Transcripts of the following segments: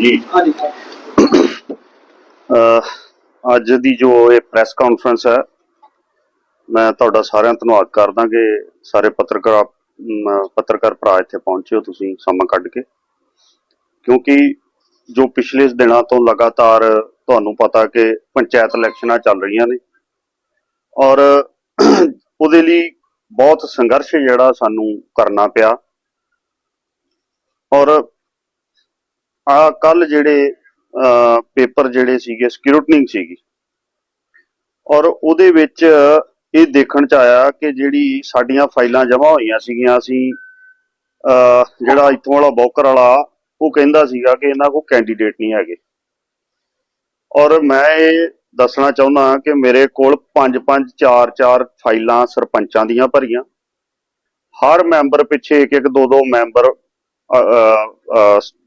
ਜੀ। ਹਾਂਜੀ ਅੱਜ ਦੀ ਜੋ ਇਹ ਪ੍ਰੈਸ ਕਾਨਫਰੰਸ ਹੈ, ਮੈਂ ਤੁਹਾਡਾ ਸਾਰਿਆਂ ਧੰਨਵਾਦ ਕਰਦਾ ਕਿ ਸਾਰੇ ਪੱਤਰਕਾਰ ਪੱਤਰਕਾਰ ਭਰਾ ਇੱਥੇ ਪਹੁੰਚੇ ਹੋ ਤੁਸੀਂ ਸਮਾਂ ਕੱਢ ਕੇ। ਕਿਉਂਕਿ ਜੋ ਪਿਛਲੇ ਦਿਨਾਂ ਤੋਂ ਲਗਾਤਾਰ ਤੁਹਾਨੂੰ ਪਤਾ ਕਿ ਪੰਚਾਇਤ ਇਲੈਕਸ਼ਨਾਂ ਚੱਲ ਰਹੀਆਂ ਨੇ ਔਰ ਉਹਦੇ ਲਈ ਬਹੁਤ ਸੰਘਰਸ਼ ਜਿਹੜਾ ਸਾਨੂੰ ਕਰਨਾ ਪਿਆ ਔਰ ਆ ਕੱਲ ਜਿਹੜੇ ਪੇਪਰ ਜਿਹੜੇ ਸੀਗੇ ਸਕ੍ਰੂਟਨਿੰਗ ਸੀਗੀ। ਔਰ ਉਹਦੇ ਵਿੱਚ ਇਹ ਦੇਖਣ ਚ ਆਇਆ ਕਿ ਜਿਹੜੀ ਸਾਡੀਆਂ ਫਾਈਲਾਂ ਜਮ੍ਹਾਂ ਹੋਈਆਂ ਸੀਗੀਆਂ ਅਸੀਂ ਅਹ, ਜਿਹੜਾ ਇੱਥੋਂ ਵਾਲਾ ਬੌਕਰ ਵਾਲਾ ਉਹ ਕਹਿੰਦਾ ਸੀਗਾ ਕਿ ਇਹਨਾਂ ਕੋਲ ਕੈਂਡੀਡੇਟ ਨਹੀਂ ਹੈਗੇ। ਔਰ ਮੈਂ ਇਹ ਦੱਸਣਾ ਚਾਹੁੰਦਾ ਕਿ ਮੇਰੇ ਕੋਲ 5-5 4-4 ਫਾਈਲਾਂ ਸਰਪੰਚਾਂ ਦੀਆਂ ਭਰੀਆਂ। ਹਰ ਮੈਂਬਰ ਪਿੱਛੇ ਇੱਕ ਇੱਕ ਦੋ ਦੋ ਮੈਂਬਰ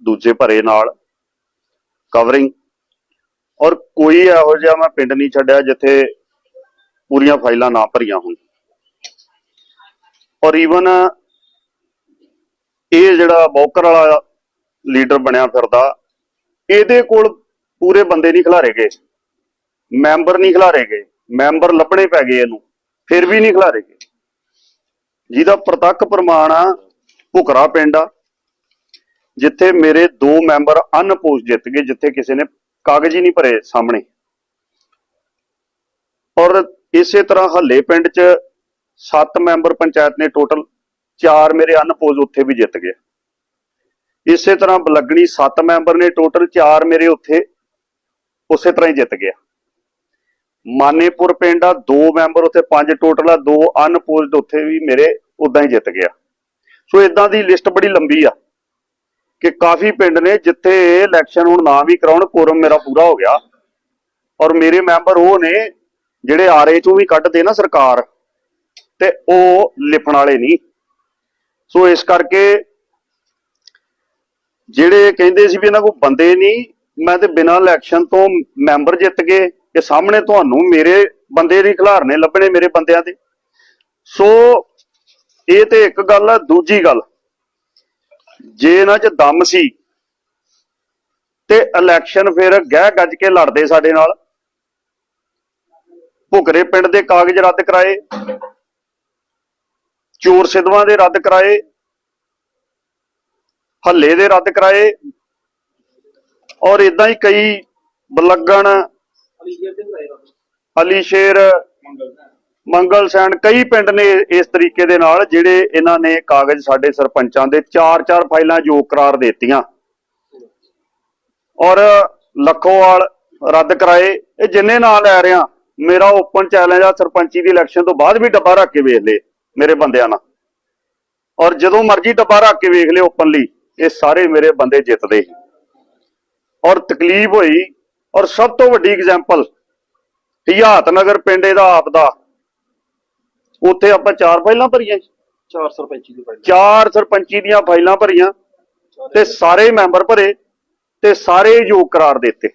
ਦੂਜੇ ਭਰੇ ਨਾਲ ਕਵਰਿੰਗ ਔਰ ਕੋਈ ਇਹੋ ਜਿਹਾ ਮੈਂ ਪਿੰਡ ਨਹੀਂ ਛੱਡਿਆ ਜਿੱਥੇ ਪੂਰੀਆਂ ਫਾਈਲਾਂ ਨਾ ਭਰੀਆਂ ਹੋਣ। ਔਰ ਈਵਨ ਇਹ ਜਿਹੜਾ ਬੌਕਰ ਵਾਲਾ ਲੀਡਰ ਬਣਿਆ ਫਿਰਦਾ, ਇਹਦੇ ਕੋਲ ਪੂਰੇ ਬੰਦੇ ਨਹੀਂ ਖਿਲਾਰੇ ਗਏ। ਮੈਂਬਰ ਨਹੀਂ ਖਿਲਾਰੇ ਗਏ। ਮੈਂਬਰ ਲੱਭਣੇ ਪੈ ਗਏ ਇਹਨੂੰ, ਫਿਰ ਵੀ ਨਹੀਂ ਖਿਲਾਰੇ ਗਏ। ਜਿਹਦਾ ਪ੍ਰਤੱਖ ਪ੍ਰਮਾਣ ਆ ਭੁਕਰਾ ਪਿੰਡ ਆ। ਜਿੱਥੇ ਮੇਰੇ ਦੋ ਮੈਂਬਰ ਅਨਪੋਸਟ ਜਿੱਤ ਗਏ, ਜਿੱਥੇ ਕਿਸੇ ਨੇ ਕਾਗਜ਼ ਹੀ ਨਹੀਂ ਭਰੇ ਸਾਹਮਣੇ। ਔਰ ਇਸੇ ਤਰ੍ਹਾਂ ਹੱਲੇ ਪਿੰਡ 'ਚ ਸੱਤ ਮੈਂਬਰ ਪੰਚਾਇਤ ਨੇ ਟੋਟਲ ਚਾਰ ਮੇਰੇ ਅਨਪੋਜ਼ ਉੱਥੇ ਵੀ ਜਿੱਤ ਗਏ। ਇਸੇ ਤਰ੍ਹਾਂ ਬਲਗਣੀ ਸੱਤ ਮੈਂਬਰ ਨੇ ਟੋਟਲ ਚਾਰ ਮੇਰੇ ਉੱਥੇ ਉਸੇ ਤਰ੍ਹਾਂ ਹੀ ਜਿੱਤ ਗਿਆ। ਮਾਨੇਪੁਰ ਪਿੰਡ ਆ, ਦੋ ਮੈਂਬਰ ਉੱਥੇ, ਪੰਜ ਟੋਟਲ ਆ, ਦੋ ਅਨਪੋਜ਼ਡ ਉੱਥੇ ਵੀ ਮੇਰੇ ਉਦਾਂ ਹੀ ਜਿੱਤ ਗਿਆ। ਸੋ ਇਦਾਂ ਦੀ ਲਿਸਟ ਬੜੀ ਲੰਬੀ ਆ। ਕਿ ਕਾਫੀ ਪਿੰਡ ਨੇ ਜਿੱਥੇ ਇਲੈਕਸ਼ਨ ਹੁਣ ਨਾ ਵੀ ਕਰਾਉਣ ਕੋਰਮ ਮੇਰਾ ਪੂਰਾ ਹੋ ਗਿਆ। ਔਰ ਮੇਰੇ ਮੈਂਬਰ ਉਹ ਨੇ ਜਿਹੜੇ ਆਰਏ ਚੋਂ ਵੀ ਕੱਢਦੇ ਨਾ ਸਰਕਾਰ, ਤੇ ਉਹ ਲਿਖਣ ਵਾਲੇ ਨਹੀਂ। ਸੋ ਇਸ ਕਰਕੇ ਜਿਹੜੇ ਕਹਿੰਦੇ ਸੀ ਵੀ ਇਹਨਾਂ ਕੋਲ ਬੰਦੇ ਨਹੀਂ, ਮੈਂ ਤੇ ਬਿਨਾਂ ਇਲੈਕਸ਼ਨ ਤੋਂ ਮੈਂਬਰ ਜਿੱਤ ਗਏ ਇਹ ਸਾਹਮਣੇ ਤੁਹਾਨੂੰ ਮੇਰੇ ਬੰਦੇ ਦੀ ਖਿਲਾਰਨੇ ਲੱਭਣੇ ਮੇਰੇ ਬੰਦਿਆਂ ਦੇ। ਸੋ ਇਹ ਤੇ ਇੱਕ ਗੱਲ ਆ, ਦੂਜੀ ਗੱਲ ਜੇ ਇਹਨਾਂ 'ਚ ਦਮ ਸੀ ਤੇ ਇਲੈਕਸ਼ਨ ਫਿਰ ਗਹਿ ਗੱਜ ਕੇ ਲੜਦੇ ਸਾਡੇ ਨਾਲ। ਭੁਕਰੇ ਪਿੰਡ ਦੇ ਕਾਗਜ਼ ਰੱਦ ਕਰਾਏ, ਚੋਰ ਸਿਧਵਾਂ ਦੇ ਰੱਦ ਕਰਾਏ, ਹੱਲੇ ਦੇ ਰੱਦ ਕਰਾਏ ਔਰ ਇਦਾਂ ਹੀ ਕਈ ਬਲੱਗਣ ਅਲੀ ਅਲੀ ਸ਼ੇਰ ਮੰਗਲ ਸੈਨ, ਕਈ ਪਿੰਡ ਨੇ ਇਸ ਤਰੀਕੇ ਦੇ ਨਾਲ ਜਿਹੜੇ ਇਹਨਾਂ ਨੇ ਕਾਗਜ਼ ਸਾਡੇ ਸਰਪੰਚਾਂ ਦੇ ਚਾਰ ਚਾਰ ਫਾਈਲਾਂ ਯੋਗ ਕਰਾਰ ਦਿੱਤੀਆਂ। ਔਰ ਲੱਖੋਵਾਲ ਰੱਦ ਕਰਾਏ, ਇਹ ਜਿੰਨੇ ਨਾਂ ਲੈ ਰਿਆਂ, ਮੇਰਾ ਓਪਨ ਚੈਲੰਜ ਆ, ਸਰਪੰਚੀ ਦੀ ਇਲੈਕਸ਼ਨ ਤੋਂ ਬਾਅਦ ਵੀ ਡੱਬਾ ਰੱਖ ਕੇ ਵੇਖ ਲਏ ਮੇਰੇ ਬੰਦਿਆਂ ਨਾਲ। ਔਰ ਜਦੋਂ ਮਰਜ਼ੀ ਡੱਬਾ ਰੱਖ ਕੇ ਵੇਖ ਲਿਓ ਓਪਨਲੀ ਇਹ ਸਾਰੇ ਮੇਰੇ ਬੰਦੇ ਜਿੱਤਦੇ। ਔਰ ਤਕਲੀਫ ਹੋਈ, ਔਰ ਸਭ ਤੋਂ ਵੱਡੀ ਐਗਜ਼ਾਮਪਲ ਹਿਆਤ ਨਗਰ ਪਿੰਡ ਇਹਦਾ ਆਪ ਦਾ ਉੱਥੇ ਆਪਾਂ ਚਾਰ ਫਾਈਲਾਂ ਭਰੀਆਂ 425 ਦੀ ਫਾਈਲ ਚਾਰ ਸਰਪੰਚੀ ਦੀਆਂ ਫਾਈਲਾਂ ਭਰੀਆਂ ਤੇ ਸਾਰੇ ਮੈਂਬਰ ਭਰੇ ਤੇ ਸਾਰੇ ਯੋਗ ਕਰਾਰ ਦਿੱਤੇ।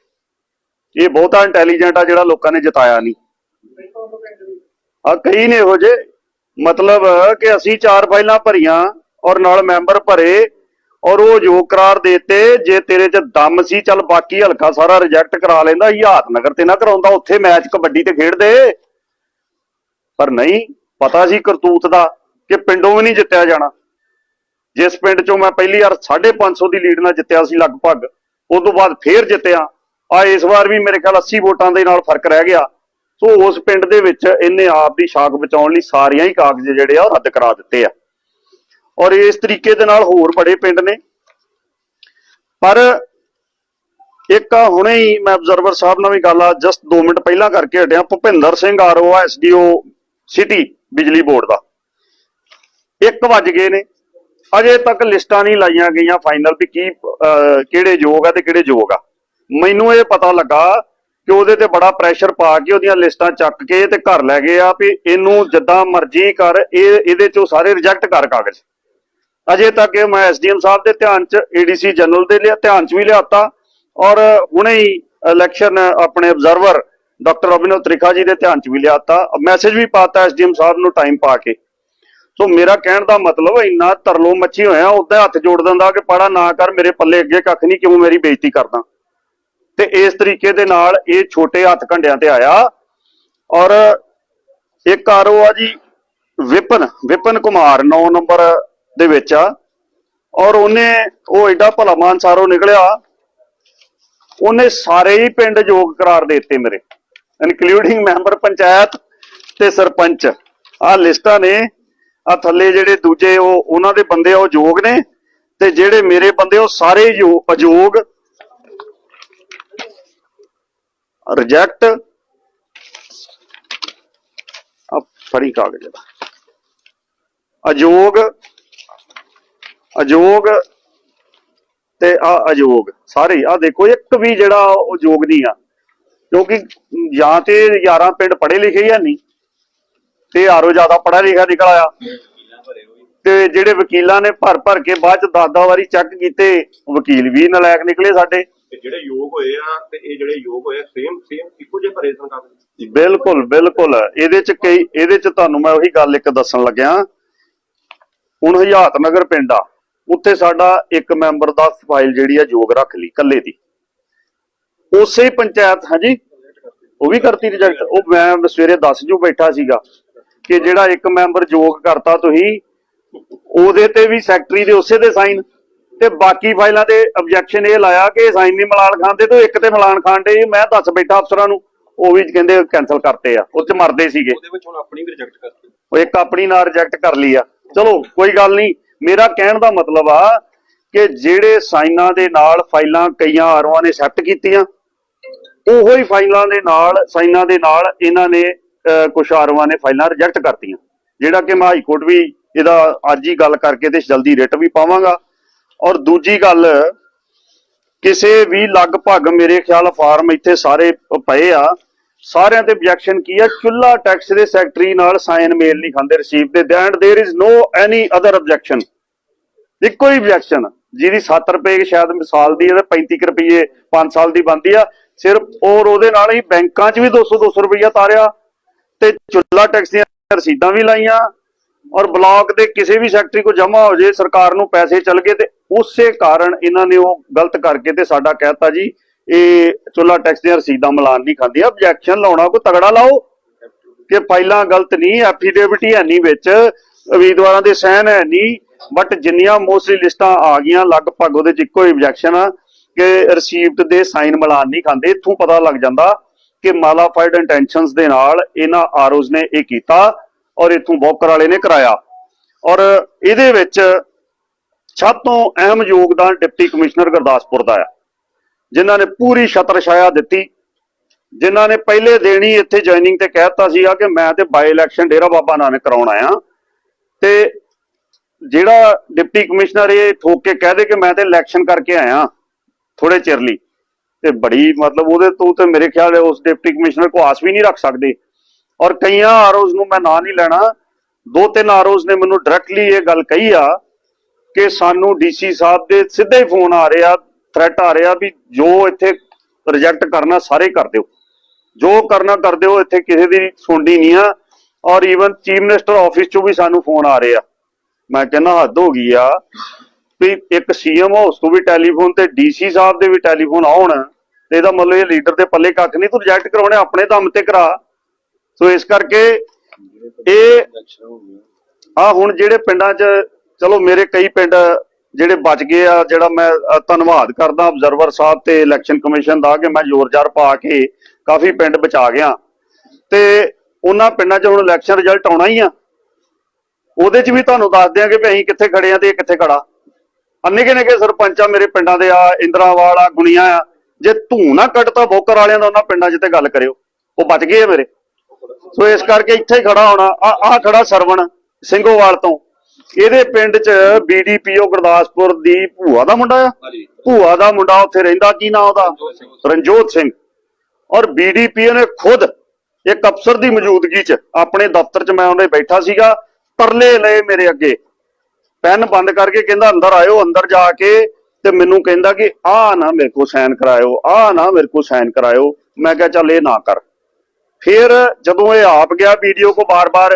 ਇਹ ਬਹੁਤਾ ਇੰਟੈਲੀਜੈਂਟ ਆ ਜਿਹੜਾ ਲੋਕਾਂ ਨੇ ਜਿਤਾਇਆ ਨਹੀਂ। ਆ ਕਈ ਨੇ ਇਹੋ ਜੇ ਮਤਲਬ ਕਿ ਅਸੀਂ ਚਾਰ ਫਾਈਲਾਂ ਭਰੀਆਂ ਔਰ ਨਾਲ ਮੈਂਬਰ ਭਰੇ ਔਰ ਉਹ ਯੋਗ ਕਰਾਰ ਦੇਤੇ ਜੇ ਤੇਰੇ 'ਚ ਦਮ ਸੀ ਚੱਲ ਬਾਕੀ ਹਲਕਾ ਸਾਰਾ ਰਿਜੈਕਟ ਕਰਾ ਲੈਂਦਾ ਹਿਆਤ ਨਗਰ ਤੇ ਨਾ ਕਰਾਉਂਦਾ ਉੱਥੇ ਮੈਚ ਕਬੱਡੀ ਤੇ ਖੇਡਦੇ। ਪਰ ਨਹੀਂ ਪਤਾ ਸੀ ਕਰਤੂਤ ਦਾ ਕਿ ਪਿੰਡੋਂ ਵੀ ਨਹੀਂ ਜਿੱਤਿਆ ਜਾਣਾ। ਜਿਸ ਪਿੰਡ ਚੋਂ ਮੈਂ ਪਹਿਲੀ ਵਾਰ 550 ਦੀ ਲੀਡ ਨਾਲ ਜਿੱਤਿਆ ਸੀ ਲਗਭਗ, ਉਸ ਤੋਂ ਬਾਅਦ ਫੇਰ ਜਿੱਤਿਆ। ਆ ਇਸ ਵਾਰ ਵੀ ਮੇਰੇ ਖਿਆਲ 80 ਵੋਟਾਂ ਦੇ ਨਾਲ ਫ਼ਰਕ ਰਹਿ ਗਿਆ। ਸੋ ਉਸ ਪਿੰਡ ਦੇ ਵਿੱਚ ਇਹਨੇ ਆਪ ਦੀ ਸ਼ਾਖ ਬਚਾਉਣ ਲਈ ਸਾਰੀਆਂ ਹੀ ਕਾਗਜ਼ ਜਿਹੜੇ ਆ ਉਹ ਰੱਦ ਕਰਾ ਦਿੱਤੇ ਆ। ਔਰ ਇਸ ਤਰੀਕੇ ਦੇ ਨਾਲ ਹੋਰ ਬੜੇ ਪਿੰਡ ਨੇ। ਪਰ ਇੱਕ ਹੁਣੇ ਹੀ ਮੈਂ ਅਬਜ਼ਰਵਰ ਸਾਹਿਬ ਨਾਲ ਵੀ ਗੱਲ ਆ ਜਸਟ 2 ਮਿੰਟ ਪਹਿਲਾਂ ਕਰਕੇ ਹਟਿਆ, ਭੁਪਿੰਦਰ ਸਿੰਘ ਆਰਓ ਆ ਐਸਡੀਓ ਸਿਟੀ ਬਿਜਲੀ ਬੋਰਡ ਦਾ। 1 ਵੱਜ ਗਏ ਨੇ। ਅਜੇ ਤੱਕ ਲਿਸਟਾਂ ਨਹੀਂ ਲਾਈਆਂ ਗਈਆਂ ਫਾਈਨਲ ਵੀ ਕੀ ਕਿਹੜੇ ਯੋਗ ਆ ਤੇ ਕਿਹੜੇ ਯੋਗ ਆ। ਮੈਨੂੰ ਇਹ ਪਤਾ ਲੱਗਾ ਕਿ ਉਹਦੇ ਤੇ ਬੜਾ ਪ੍ਰੈਸ਼ਰ ਪਾ ਕੇ ਉਹਦੀਆਂ ਲਿਸਟਾਂ ਚੱਕ ਕੇ ਤੇ ਘਰ ਲੈ ਗਏ ਆ ਵੀ ਇਹਨੂੰ ਜਿੱਦਾਂ ਮਰਜ਼ੀ ਕਰ, ਇਹ, ਇਹਦੇ ਚੋਂ ਸਾਰੇ ਰਿਜੈਕਟ ਕਰ ਕਾਗਜ਼। ਅਜੇ ਤੱਕ ਇਹ ਮੈਂ ਐਸਡੀਐਮ ਸਾਹਿਬ ਦੇ ਧਿਆਨ ਚ ਏਡੀਸੀ ਜਨਰਲ ਦੇ ਲਿਆ ਧਿਆਨ ਚ ਵੀ ਲਿਆਤਾ। ਔਰ ਹੁਣੇ ਹੀ ਇਲੈਕਸ਼ਨ ਆਪਣੇ ਅਬਜ਼ਰਵਰ ਡਾਕਟਰ ਅਭਿਨਵ ਤ੍ਰਿਖਾ ਜੀ ਦੇ ਧਿਆਨ ਚ ਵੀ ਲਿਆਤਾ ਮੈਸੇਜ ਵੀ ਪਾਤਾ ਐਸਡੀਐਮ ਸਾਹਿਬ ਨੂੰ ਟਾਈਮ ਪਾ ਕੇ। ਸੋ ਮੇਰਾ ਕਹਿਣ ਦਾ ਮਤਲਬ ਇੰਨਾ ਤਰਲੋ ਮੱਛੀ ਹੋਇਆ ਉਦਾਂ ਹੱਥ ਜੋੜ ਦਿੰਦਾ ਕਿ ਪਾੜਾ ਨਾ ਕਰ, ਮੇਰੇ ਪੱਲੇ ਅੱਗੇ ਕੱਖ ਨਹੀਂ ਕਿਉਂ ਮੇਰੀ ਬੇਇੱਜ਼ਤੀ ਕਰਦਾ? ਤੇ ਇਸ ਤਰੀਕੇ ਦੇ ਨਾਲ ਇਹ ਛੋਟੇ ਹੱਥ ਘੰਡਿਆਂ ਤੇ ਆਇਆ। ਔਰ ਇੱਕ ਆਰਓ ਆ ਜੀ, ਵਿਪਨ ਵਿਪਨ ਕੁਮਾਰ 9 ਨੰਬਰ ਦੇ ਵਿੱਚ ਆ। ਔਰ ਉਹਨੇ, ਉਹ ਐਡਾ ਭਲਾ ਮਾਨਸਾਰੋ ਨਿਕਲਿਆ। ਉਹਨੇ ਸਾਰੇ ਹੀ ਪਿੰਡ ਯੋਗ ਕਰਾਰ ਦੇ ਦਿੱਤੇ ਮੇਰੇ। ਇਨਕਲੂਡਿੰਗ ਮੈਂਬਰ ਪੰਚਾਇਤ ਤੇ ਸਰਪੰਚ। ਆ ਲਿਸਟਾਂ ਨੇ ਆ ਥੱਲੇ ਜਿਹੜੇ ਦੂਜੇ ਉਹ, ਉਹਨਾਂ ਦੇ ਬੰਦੇ ਆ, ਉਹ ਯੋਗ ਨੇ ਤੇ ਜਿਹੜੇ ਮੇਰੇ ਬੰਦੇ ਉਹ ਸਾਰੇ ਅਯੋਗ। ਰਿਜੈਕਟ ਆ ਫੜੀ ਕਾਗਜ਼ ਦਾ। ਅਯੋਗ ਅਯੋਗ ਤੇ ਆ ਅਯੋਗ। ਸਾਰੇ ਆ ਦੇਖੋ, ਇੱਕ ਵੀ ਜਿਹੜਾ ਉਹ ਯੋਗ ਨਹੀਂ ਆ। ਕਿਉਂਕਿ ਜਾਂ ਤੇ 11 ਪਿੰਡ ਪੜ੍ਹੇ ਲਿਖੇ ਹੀ ਨਹੀਂ ਤੇ ਆਰੋ ਜ਼ਿਆਦਾ ਪੜ੍ਹਿਆ ਲਿਖਿਆ ਨਿਕਲ ਆਇਆ। ਤੇ ਜਿਹੜੇ ਵਕੀਲਾਂ ਨੇ ਭਰ ਭਰ ਕੇ ਬਾਅਦ ਚ ਦਾਦਾ ਵਾਰੀ ਚੈੱਕ ਕੀਤੇ ਵਕੀਲ ਵੀ ਨਲਾਇਕ ਨਿਕਲੇ ਸਾਡੇ। ਤੇ ਜਿਹੜੇ ਯੋਗ ਹੋਏ ਆ ਤੇ ਇਹ ਜਿਹੜੇ ਯੋਗ ਹੋਏ ਆ ਸੇਮ ਸੇਮ ਇੱਕੋ ਜਿਹੇ ਭਰੇ ਸਨ ਕਾਗਜ਼ ਬਿਲਕੁਲ ਬਿਲਕੁਲ। ਇਹਦੇ ਚ ਕਈ ਇਹਦੇ ਚ ਤੁਹਾਨੂੰ ਮੈਂ ਉਹੀ ਗੱਲ ਇੱਕ ਦੱਸਣ ਲੱਗਿਆ। ਹੁਣ ਹਯਾਤ ਨਗਰ ਪਿੰਡ ਆ ਉੱਥੇ ਸਾਡਾ ਇੱਕ ਮੈਂਬਰ ਦਾ ਫਾਈਲ ਜਿਹੜੀ ਆ ਯੋਗ ਰੱਖ ਲਈ ਕੱਲੇ ਦੀ। ਉਸੇ ਪੰਚਾਇਤ ਹਾਂਜੀ। ਉਹ ਵੀ ਕਰਤੀ ਰਿਜੈਕਟ ਉਹ ਮੈਂ ਸਵੇਰੇ 10 ਜੂ ਬੈਠਾ ਸੀਗਾ ਕਿ ਜਿਹੜਾ ਇੱਕ ਮੈਂਬਰ ਯੋਗ ਕਰਤਾ ਤੁਸੀਂ ਉਹਦੇ ਤੇ ਵੀ ਸੈਕਟਰੀ ਦੇ ਉਸੇ ਦੇ ਸਾਈਨ। ਤੇ ਬਾਕੀ ਫਾਈਲਾਂ ਤੇ ਆਬਜੈਕਸ਼ਨ ਇਹ ਲਾਇਆ ਕਿ ਸਾਈਨ ਨਹੀਂ ਮਲਾਨ ਖਾਨ ਦੇ ਤੇ ਇੱਕ ਤੇ ਮਲਾਨ ਖਾਨ ਦੇ ਮੈਂ ਦੱਸ ਬੈਠਾ ਅਫਸਰਾਂ ਨੂੰ ਉਹ ਵੀ ਕਹਿੰਦੇ ਕੈਨਸਲ ਕਰਤੇ ਆ। ਉਹ ਚ ਮਰਦੇ ਸੀਗੇ। ਉਹਦੇ ਵਿੱਚ ਹੁਣ ਆਪਣੀ ਵੀ ਰਿਜੈਕਟ ਕਰਤੀ। ਉਹ ਇੱਕ ਆਪਣੀ ਨਾਲ ਰਿਜੈਕਟ ਕਰ ਲਈ ਆ। ਚਲੋ ਕੋਈ ਗੱਲ ਨਹੀਂ। ਮੇਰਾ ਕਹਿਣ ਦਾ ਮਤਲਬ ਆ ਕਿ ਜਿਹੜੇ ਸਾਈਨਾਂ ਦੇ ਨਾਲ ਫਾਈਲਾਂ ਕਈਆਂ ਆਰਵਾਂ ਨੇ ਐਕਸੈਪਟ ਕੀਤੀਆਂ ਉਹੋ ਹੀ ਫਾਈਲਾਂ ਦੇ ਨਾਲ ਸਾਈਨਾਂ ਦੇ ਨਾਲ ਇਹਨਾਂ ਨੇ ਅਹ, ਕੁਛ ਆਰਵਾਂ ਨੇ ਫਾਈਲਾਂ ਰਿਜੈਕਟ ਕਰਤੀਆਂ ਜਿਹੜਾ ਕਿ ਮੈਂ ਹਾਈ ਕੋਰਟ ਵੀ ਇਹਦਾ ਅੱਜ ਹੀ ਗੱਲ ਕਰਕੇ ਤੇ ਜਲਦੀ ਰਿਟ ਵੀ ਪਾਵਾਂਗਾ ਔਰ ਦੂਜੀ ਗੱਲ ਕਿਸੇ ਵੀ ਲਗਭਗ ਮੇਰੇ ਖਿਆਲ ਫਾਰਮ ਇੱਥੇ ਸਾਰੇ ਪਏ ਆ ਸਾਰਿਆਂ ਤੇ ਆਬਜੈਕਸ਼ਨ ਕੀ ਹੈ ਚੁੱਲਾ ਟੈਕਸ ਦੇ ਸੈਕਟਰੀ ਨਾਲ ਸਾਈਨ ਮੇਲ ਨਹੀਂ ਖਾਂਦੇ ਰਿਸੀਵ ਦੇ and there is no any other objection ਇੱਕੋ ਹੀ ਆਬਜੈਕਸ਼ਨ ਜਿਹਦੀ 7 ਰੁਪਏ ਸ਼ਾਇਦ ਸਾਲ ਦੀ ਹੈ ਤੇ 35 ਕੁ ਰੁਪਏ 5 ਸਾਲ ਦੀ ਬਣਦੀ ਆ ਸਿਰਫ ਔਰ ਉਹਦੇ ਨਾਲ ਹੀ ਬੈਂਕਾਂ 'ਚ ਵੀ 200 200 ਰੁਪਇਆ ਤਾਰਿਆ ਤੇ ਚੁੱਲਾ ਟੈਕਸ ਦੀਆਂ ਰਸੀਦਾਂ ਵੀ ਲਾਈਆਂ ਔਰ ਬਲਾਕ ਦੇ ਕਿਸੇ ਵੀ ਸੈਕਟਰੀ ਕੋ ਜਮਾ ਹੋ ਜੇ ਸਰਕਾਰ ਨੂੰ ਪੈਸੇ ਚਲ ਗਏ ਤੇ ਉਸੇ ਕਾਰਨ ਇਹਨਾਂ ਨੇ ਉਹ ਗਲਤ ਕਰਕੇ ਤੇ ਸਾਡਾ ਕਹਿਤਾ ਜੀ, ਇਹ ਚੁੱਲਾ ਟੈਕਸ ਦੀਆਂ ਰਸੀਦਾਂ ਮਿਲਾਨ ਨਹੀਂ ਖਾਂਦੀ। ਆਬਜੈਕਸ਼ਨ ਲਾਉਣਾ ਕੋ ਤਗੜਾ ਲਾਓ ਕਿ ਫਾਈਲਾਂ ਗਲਤ ਨਹੀਂ ਐਫੀਡੇਵਿਟ ਹੀ ਹੈ ਨਹੀਂ ਵਿੱਚ, ਉਮੀਦਵਾਰਾਂ ਦੇ ਸਾਈਨ ਹੈ ਨਹੀਂ ਬਟ ਜਿੰਨੀਆਂ ਮੋਸਟਲੀ ਲਿਸਟਾਂ ਆ ਗਈਆਂ, ਲਗਭਗ ਉਹਦੇ ਚ ਇੱਕੋ ਹੀ ਆਬਜੈਕਸ਼ਨ ਆ। ਕਿ ਰਿਸੀਵਡ ਦੇ ਸਾਈਨ ਮਿਲਾਨ ਨਹੀਂ ਖਾਂਦੇ, ਇੱਥੋਂ ਪਤਾ ਲੱਗ ਜਾਂਦਾ ਕਿ ਮਾਲਾਫਾਈਡ ਇੰਟੈਂਸ਼ਨਸ ਦੇ ਨਾਲ ਇਹਨਾਂ ਆਰਓਜ਼ ਨੇ ਇਹ ਕੀਤਾ ਔਰ ਇੱਥੋਂ ਬੌਕਰ ਵਾਲੇ ਨੇ ਕਰਾਇਆ। ਔਰ ਇਹਦੇ ਵਿੱਚ ਸਭ ਤੋਂ ਅਹਿਮ ਯੋਗਦਾਨ ਡਿਪਟੀ ਕਮਿਸ਼ਨਰ ਗੁਰਦਾਸਪੁਰ ਦਾ ਆ ਜਿਨ੍ਹਾਂ ਨੇ ਪੂਰੀ ਛਤਰ ਦਿੱਤੀ। ਜਿਨ੍ਹਾਂ ਨੇ ਪਹਿਲੇ ਦਿਨ ਹੀ ਇੱਥੇ ਜੁਆਇਨਿੰਗ ਤੇ ਕਹਿਤਾ ਸੀਗਾ ਕਿ ਮੈਂ ਤੇ ਬਾਈ ਇਲੈਕਸ਼ਨ ਡੇਰਾ ਬਾਬਾ ਨਾਨਕ ਕਰਾਉਣ ਆਇਆ। ਤੇ ਜਿਹੜਾ ਡਿਪਟੀ ਕਮਿਸ਼ਨਰ ਇਹ ਠੋਕ ਕੇ ਕਹਿ ਦੇ ਕਿ ਮੈਂ ਤੇ ਇਲੈਕਸ਼ਨ ਕਰਕੇ ਆਇਆ। ਥੋੜੇ ਚਿਰ ਲਈ। ਤੇ ਬੜੀ ਮਤਲਬ ਉਹਦੇ ਤੋਂ ਤੇ ਮੇਰੇ ਖਿਆਲ ਹੈ ਉਸ ਡਿਪਟੀ ਕਮਿਸ਼ਨਰ ਕੋ ਆਸ ਵੀ ਨਹੀਂ ਰੱਖ ਸਕਦੇ। ਔਰ ਕਈਆਂ ਆਰਓਜ਼ ਨੂੰ ਮੈਂ ਨਾਂ ਨਹੀਂ ਲੈਣਾ। ਦੋ ਤਿੰਨ ਆਰਓਜ਼ ਨੇ ਮੈਨੂੰ ਡਾਇਰੈਕਟਲੀ ਇਹ ਗੱਲ ਕਹੀ ਆ ਕਿ ਸਾਨੂੰ ਡੀਸੀ ਸਾਹਿਬ ਦੇ ਸਿੱਧੇ ਹੀ ਫੋਨ ਆ ਰਿਹਾ ਥ੍ਰੈਟ ਆ ਰਿਹਾ ਵੀ ਜੋ ਇੱਥੇ ਰਿਜੈਕਟ ਕਰਨਾ ਸਾਰੇ ਕਰ ਦਿਓ। ਜੋ ਕਰਨਾ ਕਰ ਦਿਓ, ਇੱਥੇ ਕਿਸੇ ਦੀ ਸੁਣਦੀ ਨਹੀਂ ਆ। ਔਰ ਈਵਨ ਚੀਫ ਮਿਨਿਸਟਰ ਆਫਿਸ ਚੋਂ ਵੀ ਸਾਨੂੰ ਫੋਨ ਆ ਰਹੇ ਆ। ਮੈਂ ਕਹਿੰਦਾ ਹੱਦ ਹੋ ਗਈ ਆ ਵੀ ਇੱਕ ਸੀਐਮ ਹਾਊਸ ਤੋਂ ਵੀ ਟੈਲੀਫੋਨ ਤੇ ਡੀਸੀ ਸਾਹਿਬ ਦੇ ਵੀ ਟੈਲੀਫੋਨ ਆਉਣ, ਤੇ ਇਹਦਾ ਮਤਲਬ ਇਹ ਲੀਡਰ ਦੇ ਪੱਲੇ ਕੱਖ ਨਹੀਂ, ਤੂੰ ਰਿਜੈਕਟ ਕਰਾਉਣੇ, ਆਪਣੇ ਦਮ ਤੇ ਕਰਾ। ਸੋ ਇਸ ਕਰਕੇ ਇਹ ਆ ਹੁਣ ਜਿਹੜੇ ਪਿੰਡਾਂ 'ਚ, ਚਲੋ ਮੇਰੇ ਕਈ ਪਿੰਡ ਜਿਹੜੇ ਬਚ ਗਏ ਆ, ਜਿਹੜਾ ਮੈਂ ਧੰਨਵਾਦ ਕਰਦਾ ਆਬਜ਼ਰਵਰ ਸਾਹਿਬ ਤੇ ਇਲੈਕਸ਼ਨ ਕਮਿਸ਼ਨ ਦਾ ਕਿ ਮੈਂ ਜ਼ੋਰ-ਜ਼ਾਰ ਪਾ ਕੇ ਕਾਫੀ ਪਿੰਡ ਬਚਾ ਗਿਆ। ਤੇ ਉਹਨਾਂ ਪਿੰਡਾਂ 'ਚ ਹੁਣ ਇਲੈਕਸ਼ਨ ਰਿਜ਼ਲਟ ਆਉਣਾ ਹੀ ਆ। ਉਹਦੇ 'ਚ ਵੀ ਤੁਹਾਨੂੰ ਦੱਸ ਦਿਆਂਗੇ ਵੀ ਅਸੀਂ ਕਿੱਥੇ ਖੜੇ ਆ ਤੇ ਇਹ ਕਿੱਥੇ ਖੜਾ। ਅੰਨੇ ਨਿੱਕੇ ਸਰਪੰਚਾ ਮੇਰੇ ਪਿੰਡਾਂ ਦੇ ਆ ਇੰਦਰਾਵਾਲ ਆ ਗੁਣੀਆਂ ਆ। ਜੇ ਧੂ ਨਾ ਕੱਟਤਾ ਬੋਕਰ ਵਾਲਿਆਂ ਦਾ ਉਹਨਾਂ ਪਿੰਡਾਂ 'ਚ ਤੇ ਗੱਲ ਕਰਿਓ। ਉਹ ਬਚ ਗਏ ਆ ਮੇਰੇ। ਸੋ ਇਸ ਕਰਕੇ ਇੱਥੇ ਹੀ ਖੜਾ ਹੋਣਾ। ਆ ਆ ਖੜਾ ਸਰਵਣ ਸਿੰਘੋਵਾਲ ਤੋਂ। ਇਹਦੇ ਪਿੰਡ 'ਚ ਬੀਡੀਪੀਓ ਗੁਰਦਾਸਪੁਰ ਦੀ ਭੂਆ ਦਾ ਮੁੰਡਾ ਆ। ਭੂਆ ਦਾ ਮੁੰਡਾ ਉੱਥੇ ਰਹਿੰਦਾ। ਕੀ ਨਾਂ ਉਹਦਾ? ਰਣਜੋਤ ਸਿੰਘ। ਔਰ ਬੀਡੀਪੀਓ ਨੇ ਖੁਦ ਇੱਕ ਅਫਸਰ ਦੀ ਮੌਜੂਦਗੀ 'ਚ ਆਪਣੇ ਦਫ਼ਤਰ 'ਚ ਮੈਂ ਉਹਦੇ ਬੈਠਾ ਸੀਗਾ। ਤਰਲੇ ਲਏ ਮੇਰੇ ਅੱਗੇ। ਪੈਨ ਬੰਦ ਕਰਕੇ ਕਹਿੰਦਾ ਅੰਦਰ ਆਇਓ ਅੰਦਰ ਜਾ ਕੇ ਤੇ ਮੈਨੂੰ ਕਹਿੰਦਾ ਕਿ ਆਹ ਨਾ ਮੇਰੇ ਕੋ ਸਾਈਨ ਕਰਾਇਓ ਆਹ ਨਾ ਮੇਰੇ ਕੋ ਸਾਈਨ ਕਰਾਇਓ। ਮੈਂ ਕਿਹਾ ਚੱਲ ਇਹ ਨਾ ਕਰ। ਫਿਰ ਜਦੋਂ ਇਹ ਆਪ ਗਿਆ ਵੀਡੀਓ ਕੋ ਬਾਰ-ਬਾਰ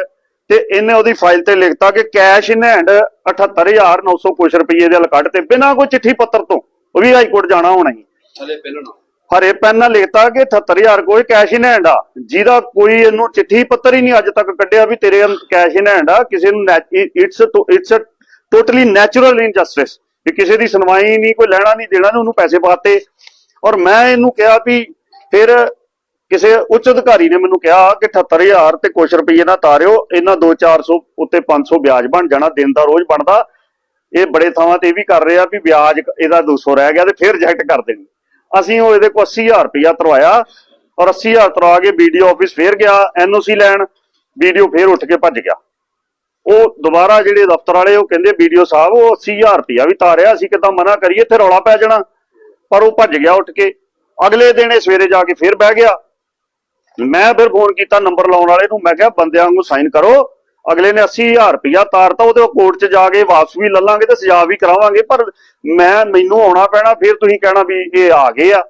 ਤੇ ਇਹਨੇ ਉਹਦੀ ਫਾਈਲ ਤੇ ਲਿਖਤਾ ਕਿ ਕੈਸ਼ ਇਨ ਹੈਂਡ 78900 ਕੁਛ ਰੁਪਏ ਦੇ ਕੱਢ ਤੇ ਬਿਨਾਂ ਕੋਈ ਚਿੱਠੀ ਪੱਤਰ ਤੋਂ ਉਹ ਵੀ ਹਾਈ ਕੋਰਟ ਜਾਣਾ ਹੋਣਾ ਹੀ। ਹਲੇ ਪਹਿਲਾਂ ਹਰੇ ਪੈਨ ਨਾਲ ਲਿਖਤਾ ਕਿ 78000 ਕੋਈ ਕੈਸ਼ ਇਨ ਹੈਂਡ ਆ ਜਿਹਦਾ ਕੋਈ ਇਹਨੂੰ ਚਿੱਠੀ ਪੱਤਰ ਹੀ ਨਹੀਂ ਅੱਜ ਤੱਕ ਕੱਢਿਆ ਵੀ ਤੇਰੇ ਕੈਸ਼ ਇਨ ਹੈਂਡ ਆ ਕਿਸੇ ਨੂੰ it's it's totally natural injustice ਕਿ ਕਿਸੇ ਦੀ ਸੁਣਵਾਈ ਨਹੀਂ, ਕੋਈ ਲੈਣਾ ਨਹੀਂ, ਦੇਣਾ ਨਹੀਂ, ਉਹਨੂੰ ਪੈਸੇ ਪਾਤੇ ਔਰ ਮੈਂ ਇਹਨੂੰ ਕਿਹਾ ਵੀ ਫਿਰ ਕਿਸੇ ਉੱਚ ਅਧਿਕਾਰੀ ਨੇ ਮੈਨੂੰ ਕਿਹਾ ਕਿ 78000 ਤੇ ਕੁਛ ਰੁਪਏ ਨਾ ਤਾਰਿਓ, ਇਹਨਾਂ 2-400 ਉੱਤੇ 500 ਵਿਆਜ ਬਣ ਜਾਣਾ, ਦਿਨ ਦਾ ਰੋਜ਼ ਬਣਦਾ। ਇਹ ਬੜੇ ਥਾਵਾਂ ਤੇ ਇਹ ਵੀ ਕਰ ਰਿਹਾ ਵੀ ਵਿਆਜ ਇਹਦਾ 200 ਰਹਿ ਗਿਆ ਤੇ ਫਿਰ ਰਿਜੈਕਟ ਕਰ ਦੇਣੀ ਅਸੀਂ ਉਹ ਇਹਦੇ ਕੋਲ 80000 ਰੁਪਇਆ ਤਰਵਾਇਆ ਔਰ 80000 ਤਰਵਾ ਕੇ ਵੀਡੀਓ ਆਫਿਸ ਫੇਰ ਗਿਆ ਐਨਓਸੀ ਲੈਣ ਵੀਡੀਓ ਫੇਰ ਉੱਠ ਕੇ ਭੱਜ ਗਿਆ। ਉਹ ਦੁਬਾਰਾ ਜਿਹੜੇ ਦਫ਼ਤਰ ਵਾਲੇ, ਉਹ ਕਹਿੰਦੇ ਵੀਡੀਓ ਸਾਹਿਬ, ਉਹ 80000 ਰੁਪਇਆ ਵੀ ਤਾਰਿਆ, ਅਸੀਂ ਕਿਦਾਂ ਮਨਾ ਕਰੀਏ, ਇੱਥੇ ਰੌਲਾ ਪੈ ਜਾਣਾ। ਪਰ ਉਹ ਭੱਜ ਗਿਆ ਉੱਠ ਕੇ। ਅਗਲੇ ਦਿਨ ਸਵੇਰੇ ਜਾ ਕੇ ਫੇਰ ਬਹਿ ਗਿਆ। ਮੈਂ ਫਿਰ ਫੋਨ ਕੀਤਾ ਨੰਬਰ ਲਾਉਣ ਵਾਲੇ ਨੂੰ, ਮੈਂ ਕਿਹਾ ਬੰਦਿਆਂ ਨੂੰ ਸਾਈਨ ਕਰੋ। ਅਗਲੇ ਨੇ 80000 ਰੁਪਇਆ ਤਾਰਤਾ, ਉਹਦੇ ਕੋਰਟ 'ਚ ਜਾ ਕੇ ਵਾਪਸ ਵੀ ਲੱਲਾਂਗੇ ਤੇ ਸਜ਼ਾ ਵੀ ਕਰਾਵਾਂਗੇ। ਪਰ ਮੈਂ, ਮੈਨੂੰ ਆਉਣਾ ਪੈਣਾ, ਫਿਰ ਤੁਸੀਂ ਕਹਿਣਾ ਵੀ ਇਹ ਆ ਗਏ ਆ।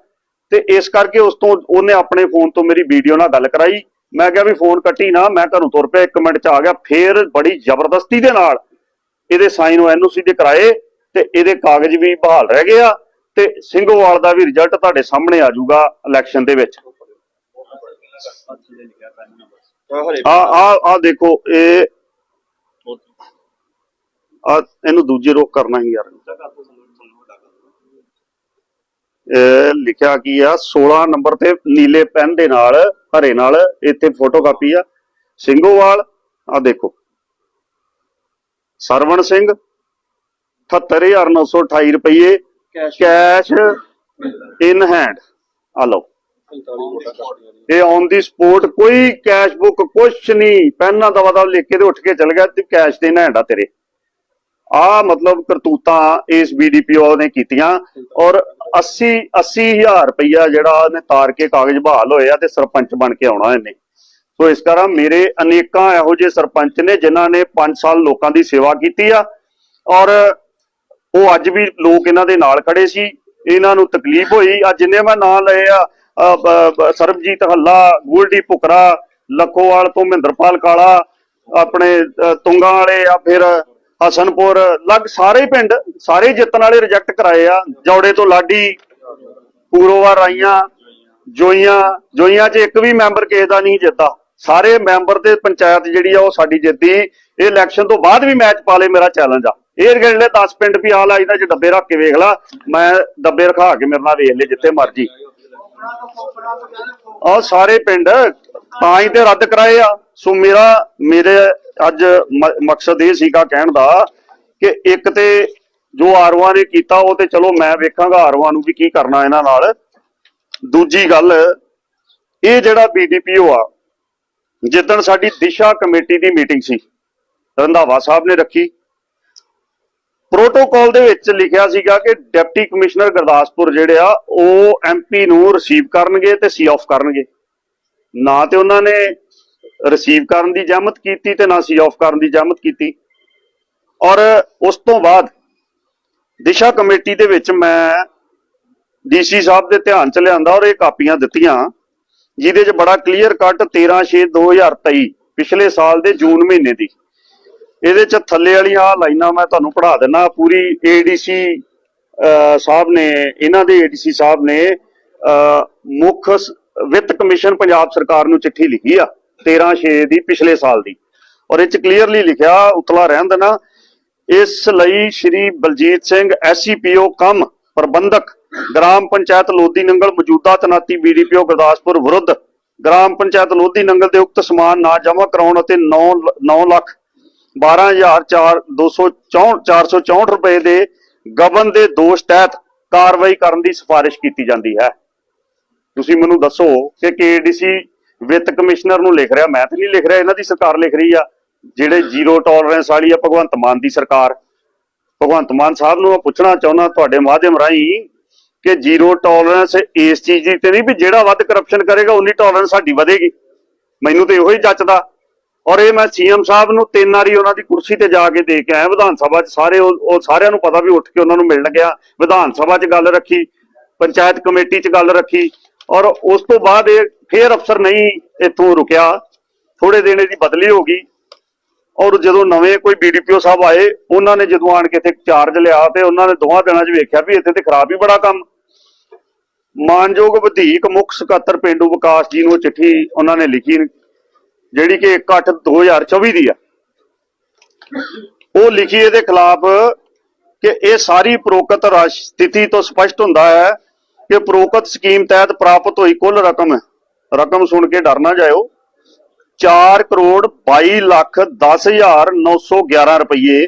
ਤੇ ਇਸ ਕਰਕੇ ਉਸ ਤੋਂ, ਉਹਨੇ ਆਪਣੇ ਫੋਨ ਤੋਂ ਮੇਰੀ ਵੀਡੀਓ ਨਾਲ ਗੱਲ ਕਰਾਈ। ਮੈਂ ਕਿਹਾ ਵੀ ਫੋਨ ਕੱਟੀ ਨਾ, ਮੈਂ ਘਰੋਂ ਤੁਰ ਪਿਆ 1 ਮਿੰਟ 'ਚ ਆ ਗਿਆ, ਫਿਰ ਬੜੀ ਜ਼ਬਰਦਸਤੀ ਦੇ ਨਾਲ ਇਹਦੇ ਸਾਈਨ ਉਹ ਐਨਓਸੀ ਦੇ ਕਰਾਏ ਤੇ ਇਹਦੇ ਕਾਗਜ਼ ਵੀ ਬਹਾਲ ਰਹਿ ਗਏ ਆ ਤੇ ਸਿੰਘੋਵਾਲ ਦਾ ਵੀ ਰਿਜ਼ਲਟ ਤੁਹਾਡੇ ਸਾਹਮਣੇ ਆ ਜਾਊਗਾ ਇਲੈਕਸ਼ਨ ਦੇ ਵਿੱਚ। ਆਹ ਆ ਆ ਆ ਦੇਖੋ, ਇਹ ਆ, ਇਹਨੂੰ ਦੂਜੇ ਰੋਕ ਕਰਨਾ ਹੀ ਯਾਰ। ਲਿਖਿਆ ਕੀ ਆ? 16 ਨੰਬਰ ਤੇ ਨੀਲੇ ਪੈਨ ਦੇ ਨਾਲ ਹਰੇ ਨਾਲ ਇੱਥੇ ਫੋਟੋ ਕਾਪੀ ਆ। ਸਿੰਘੋਵਾਲ ਆ ਦੇਖੋ। ਸਰਵਣ ਸਿੰਘ 78928 ਰੁਪਏ ਕੈਸ਼ ਇਨ ਹੈਂਡ ਆ ਲਓ 45 ਵੋਟਾਂ ਕਰਦੀਆਂ ਇਹ ਔਨ ਦੀ ਸਪੋਰਟ ਕੋਈ ਕੈਸ਼ ਬੁੱਕ ਕੁਛ ਨਹੀਂ। ਪਹਿਲਾਂ ਦਵਾ ਦਵਾ ਲਿਖ ਕੇ ਤੇ ਉੱਠ ਕੇ ਚਲ ਗਿਆ ਤੇ ਕੈਸ਼ ਦੇ ਹੈਂਡਾ ਤੇਰੇ। ਆ ਮਤਲਬ ਕਰਤੂਤਾਂ ਇਸ ਬੀਡੀਪੀਓ ਨੇ ਕੀਤੀਆਂ ਔਰ 80 80000 ਰੁਪਇਆ ਜਿਹੜਾ ਉਹਨੇ ਤਾਰ ਕੇ ਕਾਗਜ਼ ਬਹਾਲ ਹੋਇਆ ਤੇ ਸਰਪੰਚ ਬਣ ਕੇ ਆਉਣਾ ਇਹਨੇ। ਸੋ ਇਸ ਤਰ੍ਹਾਂ ਮੇਰੇ ਅਨੇਕਾਂ ਇਹੋ ਜਿਹੇ ਸਰਪੰਚ ਨੇ ਜਿਨ੍ਹਾਂ ਨੇ 5 ਸਾਲ ਲੋਕਾਂ ਦੀ ਸੇਵਾ ਕੀਤੀ ਆ ਔਰ ਉਹ ਅੱਜ ਵੀ ਲੋਕ ਇਹਨਾਂ ਦੇ ਨਾਲ ਖੜੇ ਸੀ। ਇਹਨਾਂ ਨੂੰ ਤਕਲੀਫ ਹੋਈ। ਅੱਜ ਜਿੰਨੇ ਮੈਂ ਨਾਂ ਲਏ ਆ ਸਰਬਜੀਤ ਹੱਲਾ ਗੋਲਡੀ ਪੁਕਰਾ ਲਖੋਵਾਲ ਤੋਂ ਮਹਿੰਦਰਪਾਲ ਕਾਲਾ ਆਪਣੇ ਅ, ਤੁੰਗਾ ਵਾਲੇ ਆ ਫਿਰ ਹਸਨਪੁਰ, ਲਗ ਸਾਰੇ ਪਿੰਡ, ਸਾਰੇ ਜਿੱਤਣ ਵਾਲੇ ਰਿਜੈਕਟ ਕਰਾਏ ਆ। ਜੌੜੇ ਤੋਂ ਲਾਡੀ, ਪੂਰੋਵਾ ਰਾਈਆਂ, ਜੋਈਆਂ ਜੋਈਆਂ 'ਚ ਇੱਕ ਵੀ ਮੈਂਬਰ ਕਿਸੇ ਦਾ ਨਹੀਂ ਜਿੱਤਾ ਸਾਰੇ ਮੈਂਬਰ ਤੇ ਪੰਚਾਇਤ ਜਿਹੜੀ ਆ ਉਹ ਸਾਡੀ ਜਿੱਤੀ। ਇਹ ਇਲੈਕਸ਼ਨ ਤੋਂ ਬਾਅਦ ਵੀ ਮੈਚ ਪਾ ਲੇ ਮੇਰਾ ਚੈਲੰਜ ਆ। ਇਹ ਜਿਹੜੇ 10 ਪਿੰਡ ਵੀ ਆ ਲਾ ਇਹਨਾਂ 'ਚ ਡੱਬੇ ਰੱਖ ਕੇ ਵੇਖ ਲਾ। ਮੈਂ ਡੱਬੇ ਰਖਾ ਕੇ ਮੇਰੇ ਨਾਲ ਵੇਖ ਲੈ ਜਿੱਥੇ ਮਰਜ਼ੀ। ਆ ਸਾਰੇ ਪਿੰਡ ਤਾਂ ਹੀ ਤੇ ਰੱਦ ਕਰਾਏ ਆ। ਸੋ ਮੇਰਾ, ਮੇਰੇ ਅੱਜ ਮਕਸਦ ਇਹ ਸੀਗਾ ਕਹਿਣ ਦਾ ਕਿ ਇੱਕ ਤੇ ਜੋ ਆਰਵਾਂ ਨੇ ਕੀਤਾ ਉਹ ਤੇ ਚਲੋ ਮੈਂ ਵੇਖਾਂਗਾ ਆਰਵਾਂ ਨੂੰ ਵੀ ਕੀ ਕਰਨਾ ਇਹਨਾਂ ਨਾਲ। ਦੂਜੀ ਗੱਲ, ਇਹ ਜਿਹੜਾ ਬੀਡੀਪੀਓ ਆ, ਜਿੱਦਣ ਸਾਡੀ ਦਿਸ਼ਾ ਕਮੇਟੀ ਦੀ ਮੀਟਿੰਗ ਸੀ, ਰੰਧਾਵਾ ਸਾਹਿਬ ਨੇ ਰੱਖੀ। ਪ੍ਰੋਟੋਕਾਲ ਦੇ ਵਿੱਚ ਲਿਖਿਆ ਸੀਗਾ ਕਿ ਡਿਪਟੀ ਕਮਿਸ਼ਨਰ ਗੁਰਦਾਸਪੁਰ ਜਿਹੜੇ ਆ, ਉਹ ਐਮਪੀ ਨੂੰ ਰਿਸੀਵ ਕਰਨਗੇ ਤੇ ਸੀ ਆਫ ਕਰਨਗੇ। ਨਾ ਤੇ ਉਹਨਾਂ ਨੇ ਰਿਸੀਵ ਕਰਨ ਦੀ ਜਹਿਮਤ ਕੀਤੀ ਤੇ ਨਾ ਸੀ ਆਫ ਕਰਨ ਦੀ ਜਹਿਮਤ ਕੀਤੀ। ਔਰ ਉਸ ਤੋਂ ਬਾਅਦ ਦਿਸ਼ਾ ਕਮੇਟੀ ਦੇ ਵਿੱਚ ਮੈਂ ਡੀਸੀ ਸਾਹਿਬ ਦੇ ਧਿਆਨ ਚ ਲਿਆਂਦਾ ਔਰ ਇਹ ਕਾਪੀਆਂ ਦਿੱਤੀਆਂ ਜਿਹਦੇ 'ਚ ਬੜਾ ਕਲੀਅਰ ਕੱਟ 13/6/2023 ਪਿਛਲੇ ਸਾਲ ਦੇ ਜੂਨ ਮਹੀਨੇ ਦੀ। ਇਹਦੇ 'ਚ ਥੱਲੇ ਵਾਲੀਆਂ ਆਹ ਲਾਈਨਾਂ ਮੈਂ ਤੁਹਾਨੂੰ ਪੜ੍ਹਾ ਦਿੰਨਾ ਪੂਰੀ ਏਡੀਸੀ ਸਾਹਿਬ ਨੇ ਇਹਨਾਂ ਦੇ ਏਡੀਸੀ ਸਾਹਿਬ ਨੇ ਅਹ, ਮੁੱਖ ਵਿੱਤ ਕਮਿਸ਼ਨ ਪੰਜਾਬ ਸਰਕਾਰ ਨੂੰ ਚਿੱਠੀ ਲਿਖੀ ਆ 13/6 ਦੀ ਪਿਛਲੇ ਸਾਲ ਦੀ। ਔਰ ਇਹ 'ਚ ਕਲੀਅਰਲੀ ਲਿਖਿਆ, ਉਤਲਾ ਰਹਿਣ ਦੇਣਾ। ਇਸ ਲਈ ਸ਼੍ਰੀ ਬਲਜੀਤ ਸਿੰਘ ਐਸਸੀਪੀਓ ਕਮ ਪ੍ਰਬੰਧਕ, ਗ੍ਰਾਮ ਪੰਚਾਇਤ ਲੋਧੀ ਨੰਗਲ ਮੌਜੂਦਾ ਤਨਾਤੀ ਬੀਡੀਪੀਓ ਗੁਰਦਾਸਪੁਰ ਵਿਰੁੱਧ ਗ੍ਰਾਮ ਪੰਚਾਇਤ ਲੋਧੀ ਨੰਗਲ ਦੇ ਉਕਤ ਸਮਾਨ ਨਾ ਜਮ੍ਹਾਂ ਕਰਾਉਣ ਅਤੇ 9 9 ਲੱਖ 12264 ਰੁਪਏ ਦੇ ਗਬਨ ਦੇ ਦੋਸ਼ ਤਹਿਤ ਕਾਰਵਾਈ ਕਰਨ ਦੀ ਸਿਫਾਰਿਸ਼ ਕੀਤੀ ਜਾਂਦੀ ਹੈ। ਤੁਸੀਂ ਮੈਨੂੰ ਦੱਸੋ ਕਿ ਕੇਡੀਸੀ ਵਿੱਤ ਕਮਿਸ਼ਨਰ ਨੂੰ ਲਿਖ ਰਿਹਾ, ਮੈਂ ਤੇ ਨਹੀਂ ਲਿਖ ਰਿਹਾ, ਇਹਨਾਂ ਦੀ ਸਰਕਾਰ ਲਿਖ ਰਹੀ ਆ। ਜਿਹੜੇ ਜ਼ੀਰੋ ਟੋਲਰੈਂਸ ਵਾਲੀ ਆ, ਭਗਵੰਤ ਮਾਨ ਦੀ ਸਰਕਾਰ। ਭਗਵੰਤ ਮਾਨ ਸਾਹਿਬ ਨੂੰ ਮੈਂ ਪੁੱਛਣਾ ਚਾਹੁੰਦਾ ਤੁਹਾਡੇ ਮਾਧਿਅਮ ਰਾਹੀਂ ਕਿ ਜ਼ੀਰੋ ਟੋਲਰੈਂਸ ਇਸ ਚੀਜ਼ ਦੀ ਤੇ ਨਹੀਂ ਵੀ ਜਿਹੜਾ ਵੱਧ ਕਰਪਸ਼ਨ ਕਰੇਗਾ, ਉਨੀ ਟੋਲਰੈਂਸ ਸਾਡੀ ਵਧੇਗੀ। ਮੈਨੂੰ ਤੇ ਇਹੋ ਹੀ ਜੱਚਦਾ। ਔਰ ਇਹ ਮੈਂ ਸੀਐਮ ਸਾਹਿਬ ਨੂੰ ਤਿੰਨ ਵਾਰੀ ਉਹਨਾਂ ਦੀ ਕੁਰਸੀ ਤੇ ਜਾ ਕੇ ਦੇ ਕੇ ਆਇਆ, ਵਿਧਾਨ ਸਭਾ 'ਚ ਸਾਰੇ ਉਹ ਉਹ ਸਾਰਿਆਂ ਨੂੰ ਪਤਾ ਵੀ ਉੱਠ ਕੇ ਉਹਨਾਂ ਨੂੰ ਮਿਲਣ ਗਿਆ। ਵਿਧਾਨ ਸਭਾ 'ਚ ਗੱਲ ਰੱਖੀ, ਪੰਚਾਇਤ ਕਮੇਟੀ 'ਚ ਗੱਲ ਰੱਖੀ ਔਰ ਉਸ ਤੋਂ ਬਾਅਦ ਇਹ ਫੇਰ ਅਫਸਰ ਨਹੀਂ ਇੱਥੋਂ ਰੁਕਿਆ। ਥੋੜੇ ਦਿਨ ਇਹਦੀ ਬਦਲੀ ਹੋ ਗਈ। ਔਰ ਜਦੋਂ ਨਵੇਂ ਕੋਈ ਬੀਡੀਪੀਓ ਸਾਹਿਬ ਆਏ, ਉਹਨਾਂ ਨੇ ਜਦੋਂ ਆਣ ਕੇ ਇੱਥੇ ਚਾਰਜ ਲਿਆ ਤੇ ਉਹਨਾਂ ਨੇ ਦੋਵਾਂ ਦਿਨਾਂ 'ਚ ਵੇਖਿਆ ਵੀ ਇੱਥੇ ਤੇ ਖਰਾਬ ਹੀ ਬੜਾ ਕੰਮ। ਮਾਨਯੋਗ ਵਧੀਕ ਮੁੱਖ ਸਕੱਤਰ ਪਿੰਡੂ ਵਿਕਾਸ ਜੀ ਨੂੰ ਚਿੱਠੀ ਉਹਨਾਂ ਨੇ ਲਿਖੀ, ਜਿਹੜੀ ਕਿ 1/8/2024 ਦੀ ਆ। ਉਹ ਲਿਖੀ ਇਹਦੇ ਖਿਲਾਫ ਕਿ ਇਹ ਸਾਰੀ ਪ੍ਰੋਕਤ ਰਾਸ਼ ਸਥਿਤੀ ਤੋਂ ਸਪਸ਼ਟ ਹੁੰਦਾ ਹੈ ਕਿ ਪ੍ਰੋਕਤ ਸਕੀਮ ਤਹਿਤ ਪ੍ਰਾਪਤ ਹੋਈ ਕੁੱਲ ਰਕਮ ਰਕਮ ਸੁਣ ਕੇ ਡਰ ਨਾ ਜਾਇਓ 4 ਕਰੋੜ 22 ਲੱਖ 10911 ਰੁਪਏ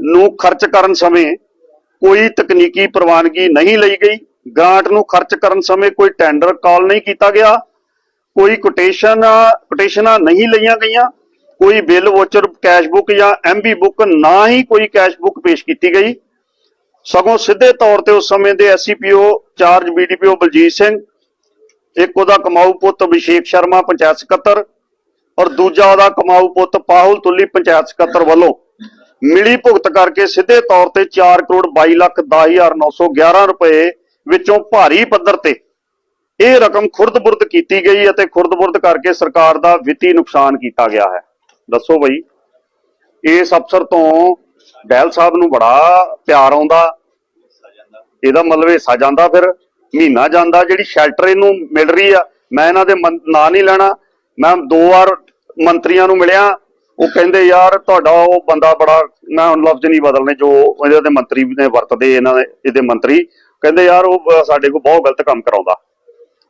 ਨੂੰ ਖਰਚ ਕਰਨ ਸਮੇਂ ਕੋਈ ਤਕਨੀਕੀ ਪ੍ਰਵਾਨਗੀ ਨਹੀਂ ਲਈ ਗਈ। ਗ੍ਰਾਂਟ ਨੂੰ ਖਰਚ ਕਰਨ ਸਮੇਂ ਕੋਈ ਟੈਂਡਰ ਕਾਲ ਨਹੀਂ ਕੀਤਾ ਗਿਆ, ਕੋਈ ਕੋਟੇਸ਼ਨ ਕੋਟੇਸ਼ਨਾਂ ਨਹੀਂ ਲਈਆਂ ਗਈਆਂ, ਕੋਈ ਬਿੱਲ ਵੋਚਰ ਕੈਸ਼ ਬੁੱਕ ਜਾਂ ਐਮਬੀ ਬੁੱਕ ਨਾ ਹੀ ਕੋਈ ਕੈਸ਼ ਬੁੱਕ ਪੇਸ਼ ਕੀਤੀ ਗਈ। ਸਗੋਂ ਸਿੱਧੇ ਤੌਰ ਤੇ ਉਸ ਸਮੇਂ ਦੇ SCPO charge BDPO Baljit Singh, ਇੱਕ ਉਹਦਾ ਕਮਾਊ ਪੁੱਤ ਅਭਿਸ਼ੇਕ ਸ਼ਰਮਾ, ਪੰਚਾਇਤ ਸਕੱਤਰ, ਔਰ ਦੂਜਾ ਉਹਦਾ ਕਮਾਊ ਪੁੱਤ ਪਾਹੁਲ ਤੁੱਲੀ, ਪੰਚਾਇਤ ਸਕੱਤਰ ਵੱਲੋਂ। ਮਿਲੀ ਭੁਗਤ ਕਰਕੇ ਸਿੱਧੇ ਤੌਰ ਤੇ 4 ਕਰੋੜ 22 ਲੱਖ 10911 ਰੁਪਏ ਵਿੱਚੋਂ ਭਾਰੀ ਪੱਧਰ ਤੇ ਇਹ ਰਕਮ ਖੁਰਦ-ਬੁਰਦ ਕੀਤੀ ਗਈ ਅਤੇ ਖੁਰਦ-ਬੁਰਦ ਕਰਕੇ ਸਰਕਾਰ ਦਾ ਵਿੱਤੀ ਨੁਕਸਾਨ ਕੀਤਾ ਗਿਆ ਹੈ। ਦੱਸੋ ਬਈ, ਇਸ ਅਫਸਰ ਤੋਂ ਡੈਲ ਸਾਹਿਬ ਨੂੰ ਬੜਾ ਪਿਆਰ ਆਉਂਦਾ। ਇਹਦਾ ਮਤਲਬ ਹਿੱਸਾ ਜਾਂਦਾ ਫਿਰ, ਮਹੀਨਾ ਜਾਂਦਾ, ਜਿਹੜੀ ਸ਼ੈਲਟਰ ਇਹਨੂੰ ਮਿਲ ਰਹੀ ਆ। ਮੈਂ ਇਹਨਾਂ ਦੇ ਨਾਂ ਨਹੀਂ ਲੈਣਾ। ਮੈਂ ਦੋ ਵਾਰ ਮੰਤਰੀਆਂ ਨੂੰ ਮਿਲਿਆ। ਉਹ ਕਹਿੰਦੇ, ਯਾਰ, ਤੁਹਾਡਾ ਉਹ ਬੰਦਾ ਬੜਾ, ਮੈਂ ਹੁਣ ਲਫ਼ਜ਼ ਨਹੀਂ ਬਦਲਨੇ ਜੋ ਇਹਦੇ ਦੇ ਮੰਤਰੀ ਨੇ ਵਰਤਦੇ ਇਹਨਾਂ ਦੇ, ਇਹਦੇ ਮੰਤਰੀ। ਕਹਿੰਦੇ, ਯਾਰ, ਉਹ ਸਾਡੇ ਕੋਲ ਬਹੁਤ ਗਲਤ ਕੰਮ ਕਰਾਉਂਦਾ।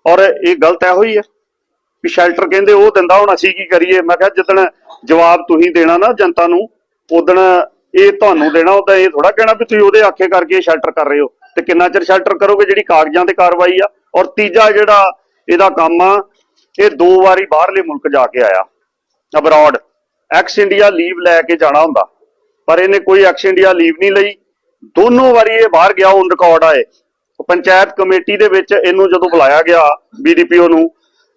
ਔਰ ਇਹ ਗਲਤ ਇਹੋ ਹੀ ਹੈ ਵੀ ਸ਼ੈਲਟਰ ਕਹਿੰਦੇ, ਉਹ ਦਿੰਦਾ, ਹੁਣ ਅਸੀਂ ਕੀ ਕਰੀਏ? ਮੈਂ ਕਿਹਾ, ਜਿੱਦਣ ਜਵਾਬ ਤੁਸੀਂ ਦੇਣਾ ਨਾ ਜਨਤਾ ਨੂੰ, ਉਦਣ ਇਹ ਤੁਹਾਨੂੰ ਦੇਣਾ ਉਹਦਾ ਇਹ ਥੋੜਾ ਕਹਿਣਾ ਵੀ ਤੁਸੀਂ ਉਹਦੇ ਆਖੇ ਕਰਕੇ ਸ਼ੈਲਟਰ ਕਰ ਰਹੇ ਹੋ। ਤੇ ਕਿੰਨਾ ਚਿਰ ਸ਼ੈਲਟਰ ਕਰੋਗੇ ਜਿਹੜੀ ਕਾਗਜ਼ਾਂ ਤੇ ਕਾਰਵਾਈ ਆ? ਔਰ ਤੀਜਾ ਜਿਹੜਾ ਇਹਦਾ ਕੰਮ ਆ, ਇਹ ਦੋ ਵਾਰੀ ਬਾਹਰਲੇ ਮੁਲਕ ਜਾ ਕੇ ਆਇਆ। ਅਬਰਾਡ ਐਕਸ ਇੰਡੀਆ ਲੀਵ ਲੈ ਕੇ ਜਾਣਾ ਹੁੰਦਾ। ਪਰ ਇਹਨੇ ਕੋਈ ਐਕਸ ਇੰਡੀਆ ਲੀਵ ਨਹੀਂ ਲਈ। ਦੋਨੋਂ ਵਾਰੀ ਇਹ ਬਾਹਰ ਗਿਆ ਔਨ ਰਿਕਾਰਡ ਆਏ। ਪੰਚਾਇਤ ਕਮੇਟੀ ਦੇ ਵਿੱਚ ਇਹਨੂੰ ਜਦੋਂ ਬੁਲਾਇਆ ਗਿਆ ਬੀਡੀਪੀਓ ਨੂੰ,